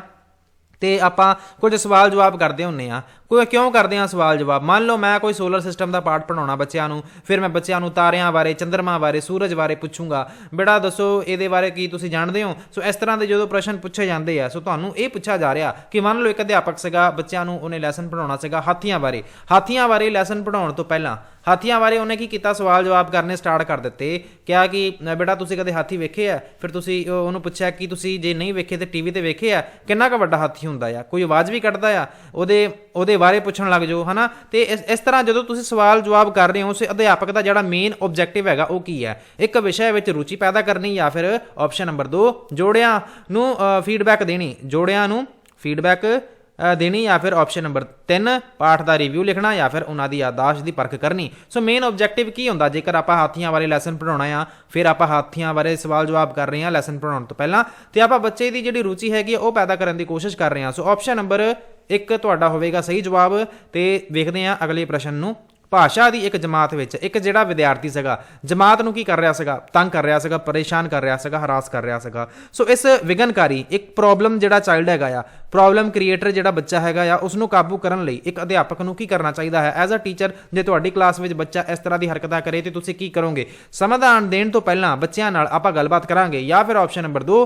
ਤੇ ਆਪਾਂ ਕੁਝ ਸਵਾਲ ਜਵਾਬ ਕਰਦੇ ਹੁੰਨੇ ਆ। ਕੋਈ ਕਿਉਂ ਕਰਦੇ ਆ ਸਵਾਲ ਜਵਾਬ? ਮੰਨ ਲਓ ਮੈਂ ਕੋਈ ਸੋਲਰ ਸਿਸਟਮ ਦਾ ਪਾਰਟ ਪੜਾਉਣਾ ਬੱਚਿਆਂ ਨੂੰ, ਫਿਰ ਮੈਂ ਬੱਚਿਆਂ ਨੂੰ ਤਾਰਿਆਂ ਬਾਰੇ, ਚੰਦਰਮਾ ਬਾਰੇ, ਸੂਰਜ ਬਾਰੇ ਪੁੱਛੂੰਗਾ। ਬੇੜਾ ਦੱਸੋ ਇਹਦੇ ਬਾਰੇ ਕੀ ਤੁਸੀਂ ਜਾਣਦੇ ਹੋ? ਸੋ ਇਸ ਤਰ੍ਹਾਂ ਦੇ ਜਦੋਂ ਪ੍ਰਸ਼ਨ ਪੁੱਛੇ ਜਾਂਦੇ ਆ, ਸੋ ਤੁਹਾਨੂੰ ਇਹ ਪੁੱਛਿਆ ਜਾ ਰਿਹਾ ਕਿ ਮੰਨ ਲਓ ਇੱਕ ਅਧਿਆਪਕ ਸੀਗਾ, ਬੱਚਿਆਂ ਨੂੰ ਉਹਨੇ ਲੈਸਨ ਪੜਾਉਣਾ ਸੀਗਾ ਹਾਥੀਆਂ ਬਾਰੇ। ਹਾਥੀਆਂ ਬਾਰੇ ਲੈਸਨ ਪੜਾਉਣ ਤੋਂ ਪਹਿਲਾਂ, ਹਾਥੀਆਂ ਬਾਰੇ ਉਹਨੇ ਕੀ ਕੀਤਾ? ਸਵਾਲ ਜਵਾਬ ਕਰਨੇ ਸਟਾਰਟ ਕਰ ਦਿੱਤੇ। ਕਿਹਾ ਕਿ ਬੇਟਾ ਤੁਸੀਂ ਕਦੇ ਹਾਥੀ ਵੇਖੇ ਆ? ਫਿਰ ਤੁਸੀਂ ਉਹਨੂੰ ਪੁੱਛਿਆ ਕਿ ਤੁਸੀਂ ਜੇ ਨਹੀਂ ਵੇਖੇ ਤੇ ਟੀਵੀ ਤੇ ਵੇਖੇ ਆ, ਕਿੰਨਾ ਕੁ ਵੱਡਾ ਹਾਥੀ ਹੁੰਦਾ ਆ? ਕੋਈ ਆਵਾਜ਼ ਵੀ ਕੱਢਦਾ ਆ? ਉਹਦੇ ਉਹਦੇ ਬਾਰੇ ਪੁੱਛਣ ਲੱਗ ਜਾਓ, ਹਨਾ? ਤੇ ਇਸ ਤਰ੍ਹਾਂ ਜਦੋਂ ਤੁਸੀਂ ਸਵਾਲ ਜਵਾਬ ਕਰ ਰਹੇ ਹੋ ਸੇ ਅਧਿਆਪਕ ਦਾ ਜਿਹੜਾ ਮੇਨ ਆਬਜੈਕਟਿਵ ਹੈਗਾ, ਉਹ ਕੀ ਹੈ? ਇੱਕ ਵਿਸ਼ੇ ਵਿੱਚ ਰੁਚੀ ਪੈਦਾ ਕਰਨੀ ਜਾਂ ਫਿਰ ਆਪਸ਼ਨ ਨੰਬਰ 2 ਜੋੜਿਆਂ ਨੂੰ ਫੀਡਬੈਕ ਦੇਣੀ। ਜੋੜਿਆਂ ਨੂੰ ਫੀਡਬੈਕ ਦੇਣੀ ਜਾਂ ਫਿਰ ਆਪਸ਼ਨ ਨੰਬਰ 3 ਪਾਠ ਦਾ ਰਿਵਿਊ ਲਿਖਣਾ ਜਾਂ ਫਿਰ ਉਹਨਾਂ ਦੀ ਯਾਦਾਸ਼ਤ ਦੀ ਪਰਖ ਕਰਨੀ। ਸੋ ਮੇਨ ਆਬਜੈਕਟਿਵ ਕੀ ਹੁੰਦਾ? ਜੇਕਰ ਆਪਾਂ ਹਾਥੀਆਂ ਬਾਰੇ ਲੈਸਨ ਪੜਾਉਣਾ ਆ ਫਿਰ ਆਪਾਂ ਹਾਥੀਆਂ ਬਾਰੇ ਸਵਾਲ ਜਵਾਬ ਕਰ ਰਹੇ ਹਾਂ ਲੈਸਨ ਪੜਾਉਣ ਤੋਂ ਪਹਿਲਾਂ ਤੇ ਆਪਾਂ ਬੱਚੇ ਦੀ ਜਿਹੜੀ ਰੁਚੀ ਹੈਗੀ ਆ, ਉਹ ਪੈਦਾ ਕਰਨ ਦੀ ਕੋਸ਼ਿਸ਼ ਕਰ ਰਹੇ ਹਾਂ ਸੋ ਆਪਸ਼ਨ ਨੰਬਰ 1 ਤੁਹਾਡਾ ਹੋਵੇਗਾ ਸਹੀ ਜਵਾਬ ਤੇ ਵੇਖਦੇ ਹਾਂ ਅਗਲੇ ਪ੍ਰਸ਼ਨ ਨੂੰ। ਭਾਸ਼ਾ ਦੀ ਇੱਕ ਜਮਾਤ ਵਿੱਚ ਇੱਕ ਜਿਹੜਾ ਵਿਦਿਆਰਥੀ ਸੀਗਾ ਜਮਾਤ ਨੂੰ ਕੀ ਕਰ ਰਿਹਾ ਸੀਗਾ? ਤੰਗ ਕਰ ਰਿਹਾ ਸੀਗਾ ਪਰੇਸ਼ਾਨ ਕਰ ਰਿਹਾ ਸੀਗਾ ਹਰਾਸ ਕਰ ਰਿਹਾ ਸੀਗਾ। ਸੋ ਇਸ ਵਿਗਨਕਾਰੀ ਇੱਕ ਪ੍ਰੋਬਲਮ ਜਿਹੜਾ ਚਾਈਲਡ ਹੈਗਾ ਆ ਪ੍ਰੋਬਲਮ ਕ੍ਰੀਏਟਰ ਜਿਹੜਾ ਬੱਚਾ ਹੈਗਾ ਆ ਉਸ ਨੂੰ ਕਾਬੂ ਕਰਨ ਲਈ ਇੱਕ ਅਧਿਆਪਕ ਨੂੰ ਕੀ ਕਰਨਾ ਚਾਹੀਦਾ ਹੈ? ਐਜ਼ ਅ ਟੀਚਰ ਜੇ ਤੁਹਾਡੀ ਕਲਾਸ ਵਿੱਚ ਬੱਚਾ ਇਸ ਤਰ੍ਹਾਂ ਦੀ ਹਰਕਤਾਂ ਕਰੇ, ਤੇ ਤੁਸੀਂ ਕੀ ਕਰੋਗੇ? ਸਮਾਧਾਨ ਦੇਣ ਤੋਂ ਪਹਿਲਾਂ ਬੱਚਿਆਂ ਨਾਲ ਆਪਾਂ ਗੱਲਬਾਤ ਕਰਾਂਗੇ। ਜਾਂ ਫਿਰ ਆਪਸ਼ਨ ਨੰਬਰ 2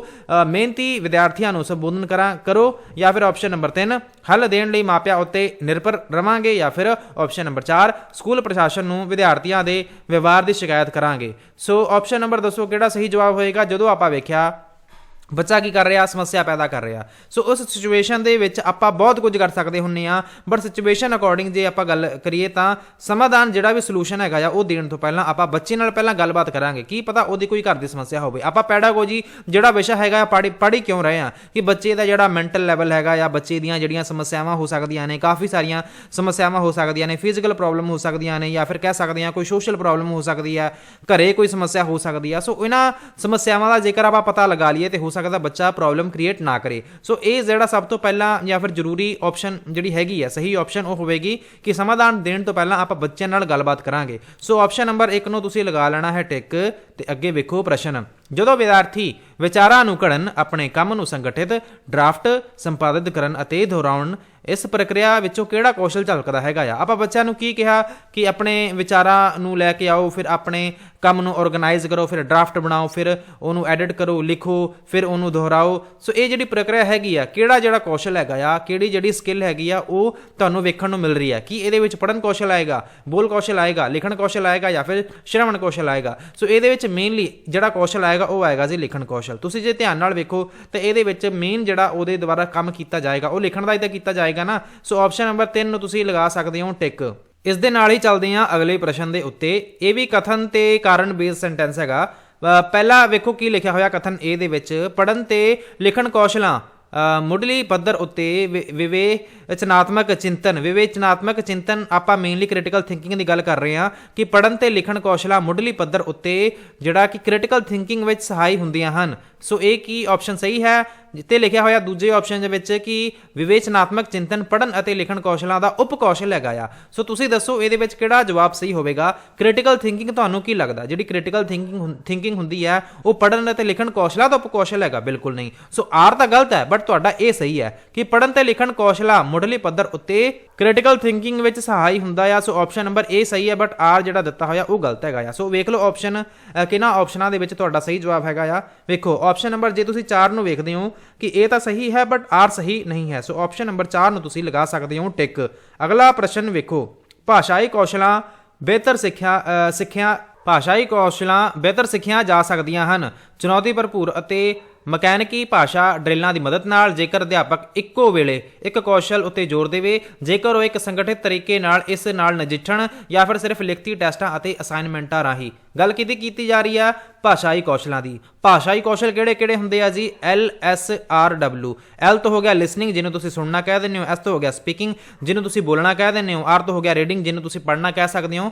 ਮਿਹਨਤੀ ਵਿਦਿਆਰਥੀਆਂ ਨੂੰ ਸੰਬੋਧਨ ਕਰਾਂ, ਕਰੋ। ਜਾਂ ਫਿਰ ਆਪਸ਼ਨ ਨੰਬਰ 3 ਹੱਲ ਦੇਣ ਲਈ ਮਾਪਿਆਂ ਉੱਤੇ ਨਿਰਭਰ ਰਵਾਂਗੇ। ਜਾਂ ਫਿਰ ਆਪਸ਼ਨ ਨੰਬਰ 4 ਸਕੂਲ ਪ੍ਰਸ਼ਾਸਨ ਨੂੰ ਵਿਦਿਆਰਥੀਆਂ ਦੇ ਵਿਵਹਾਰ ਦੀ ਸ਼ਿਕਾਇਤ ਕਰਾਂਗੇ। ਸੋ ਆਪਸ਼ਨ ਨੰਬਰ ਦੱਸੋ, ਕਿਹੜਾ ਸਹੀ ਜਵਾਬ ਹੋਏਗਾ? ਜਦੋਂ ਆਪਾਂ ਵੇਖਿਆ ਬੱਚਾ ਕੀ ਕਰ ਰਿਹਾ, ਸਮੱਸਿਆ ਪੈਦਾ ਕਰ ਰਿਹਾ। ਸੋ ਉਸ ਸਿਚੁਏਸ਼ਨ ਦੇ ਵਿੱਚ ਆਪਾਂ ਬਹੁਤ ਕੁਝ ਕਰ ਸਕਦੇ ਹੁੰਨੇ ਆ ਬਟ ਸਿਚੁਏਸ਼ਨ ਅਕੋਰਡਿੰਗ ਜੇ ਆਪਾਂ ਗੱਲ ਕਰੀਏ ਤਾਂ ਸਮਾਧਾਨ ਜਿਹੜਾ ਵੀ ਸੋਲੂਸ਼ਨ ਹੈਗਾ ਆ, ਉਹ ਦੇਣ ਤੋਂ ਪਹਿਲਾਂ ਆਪਾਂ ਬੱਚੇ ਨਾਲ ਪਹਿਲਾਂ ਗੱਲਬਾਤ ਕਰਾਂਗੇ। ਕੀ ਪਤਾ ਉਹਦੀ ਕੋਈ ਘਰ ਦੀ ਸਮੱਸਿਆ ਹੋਵੇ। ਆਪਾਂ ਪੈਡਾਗੋਜੀ ਜਿਹੜਾ ਵਿਸ਼ਾ ਹੈਗਾ ਆ, ਪੜ੍ਹ ਪੜ੍ਹ ਕਿਉਂ ਰਹੇ ਆ? ਕਿ ਬੱਚੇ ਦਾ ਜਿਹੜਾ ਮੈਂਟਲ ਲੈਵਲ ਹੈਗਾ ਆ, ਬੱਚੇ ਦੀਆਂ ਜਿਹੜੀਆਂ ਸਮੱਸਿਆਵਾਂ ਹੋ ਸਕਦੀਆਂ ਨੇ, ਕਾਫੀ ਸਾਰੀਆਂ ਸਮੱਸਿਆਵਾਂ ਹੋ ਸਕਦੀਆਂ ਨੇ ਫਿਜ਼ੀਕਲ ਪ੍ਰੋਬਲਮ ਹੋ ਸਕਦੀਆਂ ਨੇ, ਜਾਂ ਫਿਰ ਕਹਿ ਸਕਦੇ ਆ ਕੋਈ ਸੋਸ਼ਲ ਪ੍ਰੋਬਲਮ ਹੋ ਸਕਦੀ ਹੈ ਘਰੇ ਕੋਈ ਸਮੱਸਿਆ ਹੋ ਸਕਦੀ ਆ। ਸੋ ਇਹਨਾਂ ਸਮੱਸਿਆਵਾਂ ਦਾ ਜੇਕਰ ਆਪਾਂ ਪਤਾ ਲਗਾ ਲਈਏ ਤੇ ਹੋ ਸਕਦਾ ਬੱਚਾ ਪ੍ਰੋਬਲਮ ਕ੍ਰੀਏਟ ਨਾ ਕਰੇ। ਸੋ ਇਹ ਜਿਹੜਾ ਸਭ ਤੋਂ ਪਹਿਲਾਂ ਜਾਂ ਫਿਰ ਜ਼ਰੂਰੀ ਆਪਸ਼ਨ ਜਿਹੜੀ ਹੈਗੀ ਹੈ ਸਹੀ ਆਪਸ਼ਨ ਉਹ ਹੋਵੇਗੀ ਕਿ ਸਮਾਧਾਨ ਦੇਣ ਤੋਂ ਪਹਿਲਾਂ ਆਪਾਂ ਬੱਚਿਆਂ ਨਾਲ ਗੱਲਬਾਤ ਕਰਾਂਗੇ। ਸੋ ਆਪਸ਼ਨ ਨੰਬਰ 1 ਨੂੰ ਤੁਸੀਂ ਲਗਾ ਲੈਣਾ ਹੈ ਟਿਕ ਤੇ ਅੱਗੇ ਵੇਖੋ ਪ੍ਰਸ਼ਨ। ਜਦੋਂ ਵਿਦਿਆਰਥੀ ਵਿਚਾਰਾਂ ਨੂੰ ਘੜਨ, ਆਪਣੇ ਕੰਮ ਨੂੰ ਸੰਗਠਿਤ, ਡਰਾਫਟ ਸੰਪਾਦਿਤ ਕਰਨ ਅਤੇ ਦੁਹਰਾਉਣ, ਇਸ ਪ੍ਰਕਿਰਿਆ ਵਿੱਚੋਂ ਕਿਹੜਾ ਕੌਸ਼ਲ ਝਲਕਦਾ ਹੈਗਾ ਆ? ਆਪਾਂ ਬੱਚਿਆਂ ਨੂੰ ਕੀ ਕਿਹਾ ਕਿ ਆਪਣੇ ਵਿਚਾਰਾਂ ਨੂੰ ਲੈ ਕੇ ਆਓ, ਫਿਰ ਆਪਣੇ ਕੰਮ ਨੂੰ ਆਰਗੇਨਾਈਜ਼ ਕਰੋ, ਫਿਰ ਡਰਾਫਟ ਬਣਾਓ, ਫਿਰ ਉਹਨੂੰ ਐਡਿਟ ਕਰੋ, ਲਿਖੋ, ਫਿਰ ਉਹਨੂੰ ਦੁਹਰਾਓ। ਸੋ ਇਹ ਜਿਹੜੀ ਪ੍ਰਕਿਰਿਆ ਹੈਗੀ ਆ, ਕਿਹੜਾ ਜਿਹੜਾ ਕੌਸ਼ਲ ਹੈਗਾ ਆ, ਕਿਹੜੀ ਜਿਹੜੀ ਸਕਿੱਲ ਹੈਗੀ ਆ, ਉਹ ਤੁਹਾਨੂੰ ਵੇਖਣ ਨੂੰ ਮਿਲ ਰਹੀ ਆ। ਕੀ ਇਹਦੇ ਵਿੱਚ ਪੜਨ ਕੌਸ਼ਲ ਆਏਗਾ, ਬੋਲ ਕੌਸ਼ਲ ਆਏਗਾ, ਲਿਖਣ ਕੌਸ਼ਲ ਆਏਗਾ ਜਾਂ ਫਿਰ ਸ਼ਰਵਣ ਕੌਸ਼ਲ ਆਏਗਾ? ਸੋ ਇਹਦੇ ਵਿੱਚ ਮੇਨਲੀ ਜਿਹੜਾ ਕੌਸ਼ਲ ਆਏਗਾ ਉਹ ਆਏਗਾ ਜੀ ਲਿਖਣ ਕੌਸ਼ਲ। ਤੁਸੀਂ ਜੇ ਧਿਆਨ ਨਾਲ ਵੇਖੋ ਤੇ ਇਹਦੇ ਵਿੱਚ ਮੇਨ ਜਿਹੜਾ ਉਹਦੇ ਦੁਆਰਾ ਕੰਮ ਕੀਤਾ ਜਾਏਗਾ ਉਹ ਲਿਖਣ ਦਾ ਹੀ ਤਾਂ ਕੀਤਾ ਜਾਏਗਾ ਨਾ। ਸੋ ਆਪਸ਼ਨ ਨੰਬਰ 3 ਨੂੰ ਤੁਸੀਂ ਲਗਾ ਸਕਦੇ ਹੋ ਟਿਕ ਇਸ ਦੇ ਨਾਲ ਹੀ ਚੱਲਦੇ ਹਾਂ ਅਗਲੇ ਪ੍ਰਸ਼ਨ ਦੇ ਉੱਤੇ। ਇਹ ਵੀ ਕਥਨ ਤੇ ਕਾਰਨ ਬੇਸ ਸੈਂਟੈਂਸ ਹੈਗਾ। ਅ, ਪਹਿਲਾ ਵੇਖੋ ਕੀ ਲਿਖਿਆ ਹੋਇਆ ਕਥਨ A ਦੇ ਵਿੱਚ। ਪੜਨ ਤੇ ਲਿਖਣ ਕੌਸ਼ਲਾਂ। ਮੁੱਢਲੀ ਪੱਧਰ ਉੱਤੇ ਵਿ- ਵਿਵੇਚਨਾਤਮਕ ਚਿੰਤਨ ਵਿਵੇਚਨਾਤਮਕ ਚਿੰਤਨ ਆਪਾਂ ਮੇਨਲੀ ਕ੍ਰਿਟੀਕਲ ਥਿੰਕਿੰਗ ਦੀ ਗੱਲ ਕਰ ਰਹੇ ਹਾਂ ਕਿ ਪੜਨ ਤੇ ਲਿਖਣ ਕੌਸ਼ਲਾਂ ਮੁੱਢਲੀ ਪੱਧਰ ਉੱਤੇ ਜਿਹੜਾ ਕਿ ਕ੍ਰਿਟੀਕਲ ਥਿੰਕਿੰਗ ਵਿੱਚ ਸਹਾਈ ਹੁੰਦੀਆਂ ਹਨ। ਸੋ ਇਹ ਕੀ ਆਪਸ਼ਨ ਸਹੀ ਹੈ ਜਿੱਤੇ ਲਿਖਿਆ ਹੋਇਆ ਦੂਜੇ ਆਪਸ਼ਨ ਦੇ ਵਿੱਚ ਕਿ ਵਿਵੇਚਨਾਤਮਕ ਚਿੰਤਨ ਪੜਨ ਅਤੇ ਲਿਖਣ ਕੌਸ਼ਲਾਂ ਦਾ ਉਪ ਕੌਸ਼ਲ ਹੈਗਾ ਆ। ਸੋ ਤੁਸੀਂ ਦੱਸੋ ਇਹਦੇ ਵਿੱਚ ਕਿਹੜਾ ਜਵਾਬ ਸਹੀ ਹੋਵੇਗਾ? ਕ੍ਰਿਟੀਕਲ ਥਿੰਕਿੰਗ ਤੁਹਾਨੂੰ ਕੀ ਲੱਗਦਾ? ਜਿਹੜੀ ਕ੍ਰਿਟੀਕਲ ਥਿੰਕਿੰਗ ਥਿੰਕਿੰਗ ਹੁੰਦੀ ਹੈ, ਉਹ ਪੜਨ ਅਤੇ ਲਿਖਣ ਕੌਸ਼ਲਾਂ ਦਾ ਉਪ ਕੌਸ਼ਲ ਹੈਗਾ, ਬਿਲਕੁਲ ਨਹੀਂ। ਸੋ ਆਰ ਤਾਂ ਗਲਤ ਹੈ ਬਟ ਤੁਹਾਡਾ ਇਹ ਸਹੀ ਹੈ ਕਿ ਪੜਨ ਤੇ ਲਿਖਣ ਕੌਸ਼ਲਾਂ ਮੁੱਢਲੀ ਪੱਧਰ ਉੱਤੇ ਕ੍ਰਿਟੀਕਲ ਥਿੰਕਿੰਗ ਵਿੱਚ ਸਹਾਈ ਹੁੰਦਾ ਆ। ਸੋ ਆਪਸ਼ਨ ਨੰਬਰ A ਸਹੀ ਹੈ ਬਟ ਆਰ ਜਿਹੜਾ ਦਿੱਤਾ ਹੋਇਆ, ਉਹ ਗਲਤ ਹੈਗਾ ਆ। ਸੋ ਵੇਖ ਲਓ ਆਪਸ਼ਨ ਕਿਹਨਾਂ ਆਪਸ਼ਨਾਂ ਦੇ ਵਿੱਚ ਤੁਹਾਡਾ ਸਹੀ ਜਵਾਬ ਹੈਗਾ ਆ। ਵੇਖੋ ਆਪਸ਼ਨ ਨੰਬਰ ਜੇ ਤੁਸੀਂ 4 ਨੂੰ ਵੇਖਦੇ ਹੋ ਕਿ ਇਹ ਤਾਂ ਸਹੀ ਹੈ ਬਟ ਆਰ ਸਹੀ ਨਹੀਂ ਹੈ। ਸੋ ਆਪਸ਼ਨ ਨੰਬਰ 4 ਨੂੰ ਤੁਸੀਂ ਲਗਾ ਸਕਦੇ ਹੋ ਟਿਕ ਅਗਲਾ ਪ੍ਰਸ਼ਨ ਵੇਖੋ। ਭਾਸ਼ਾਈ ਕੌਸ਼ਲਾਂ ਬਿਹਤਰ ਸਿੱਖਿਆ ਸਿੱਖਿਆ, ਭਾਸ਼ਾਈ ਕੌਸ਼ਲਾਂ ਬਿਹਤਰ ਸਿੱਖੀਆਂ ਜਾ ਸਕਦੀਆਂ ਹਨ। ਚੁਣੌਤੀ ਭਰਪੂਰ ਅਤੇ ਮਕੈਨਿਕੀ ਭਾਸ਼ਾ ਡਰਿਲਾਂ ਦੀ ਮਦਦ ਨਾਲ ਜੇਕਰ ਅਧਿਆਪਕ ਇੱਕੋ ਵੇਲੇ ਇੱਕ ਕੌਸ਼ਲ ਉੱਤੇ ਜ਼ੋਰ ਦੇਵੇ, ਜੇਕਰ ਉਹ ਇੱਕ ਸੰਗਠਿਤ ਤਰੀਕੇ ਨਾਲ ਇਸ ਨਾਲ ਨਜਿੱਠਣ ਜਾਂ ਫਿਰ ਸਿਰਫ ਲਿਖਤੀ ਟੈਸਟਾਂ ਅਤੇ ਅਸਾਈਨਮੈਂਟਾਂ ਰਾਹੀਂ ਗੱਲ ਕੀਤੀ ਕੀਤੀ ਜਾ ਰਹੀ ਆ ਭਾਸ਼ਾਈ ਕੌਸ਼ਲਾਂ ਦੀ। ਭਾਸ਼ਾਈ ਕੌਸ਼ਲ ਕਿਹੜੇ ਕਿਹੜੇ ਹੁੰਦੇ ਆ ਜੀ? L, S R W L ਤੋਂ ਹੋ ਗਿਆ ਲਿਸਨਿੰਗ ਜਿਹਨੂੰ ਤੁਸੀਂ ਸੁਣਨਾ ਕਹਿ ਦਿੰਦੇ ਹੋ। S ਤੋਂ ਹੋ ਗਿਆ ਸਪੀਕਿੰਗ ਜਿਹਨੂੰ ਤੁਸੀਂ ਬੋਲਣਾ ਕਹਿ ਦਿੰਦੇ ਹੋ। ਆਰ ਤੋਂ ਹੋ ਗਿਆ ਰੀਡਿੰਗ ਜਿਹਨੂੰ ਤੁਸੀਂ ਪੜ੍ਹਨਾ ਕਹਿ ਸਕਦੇ ਹੋ।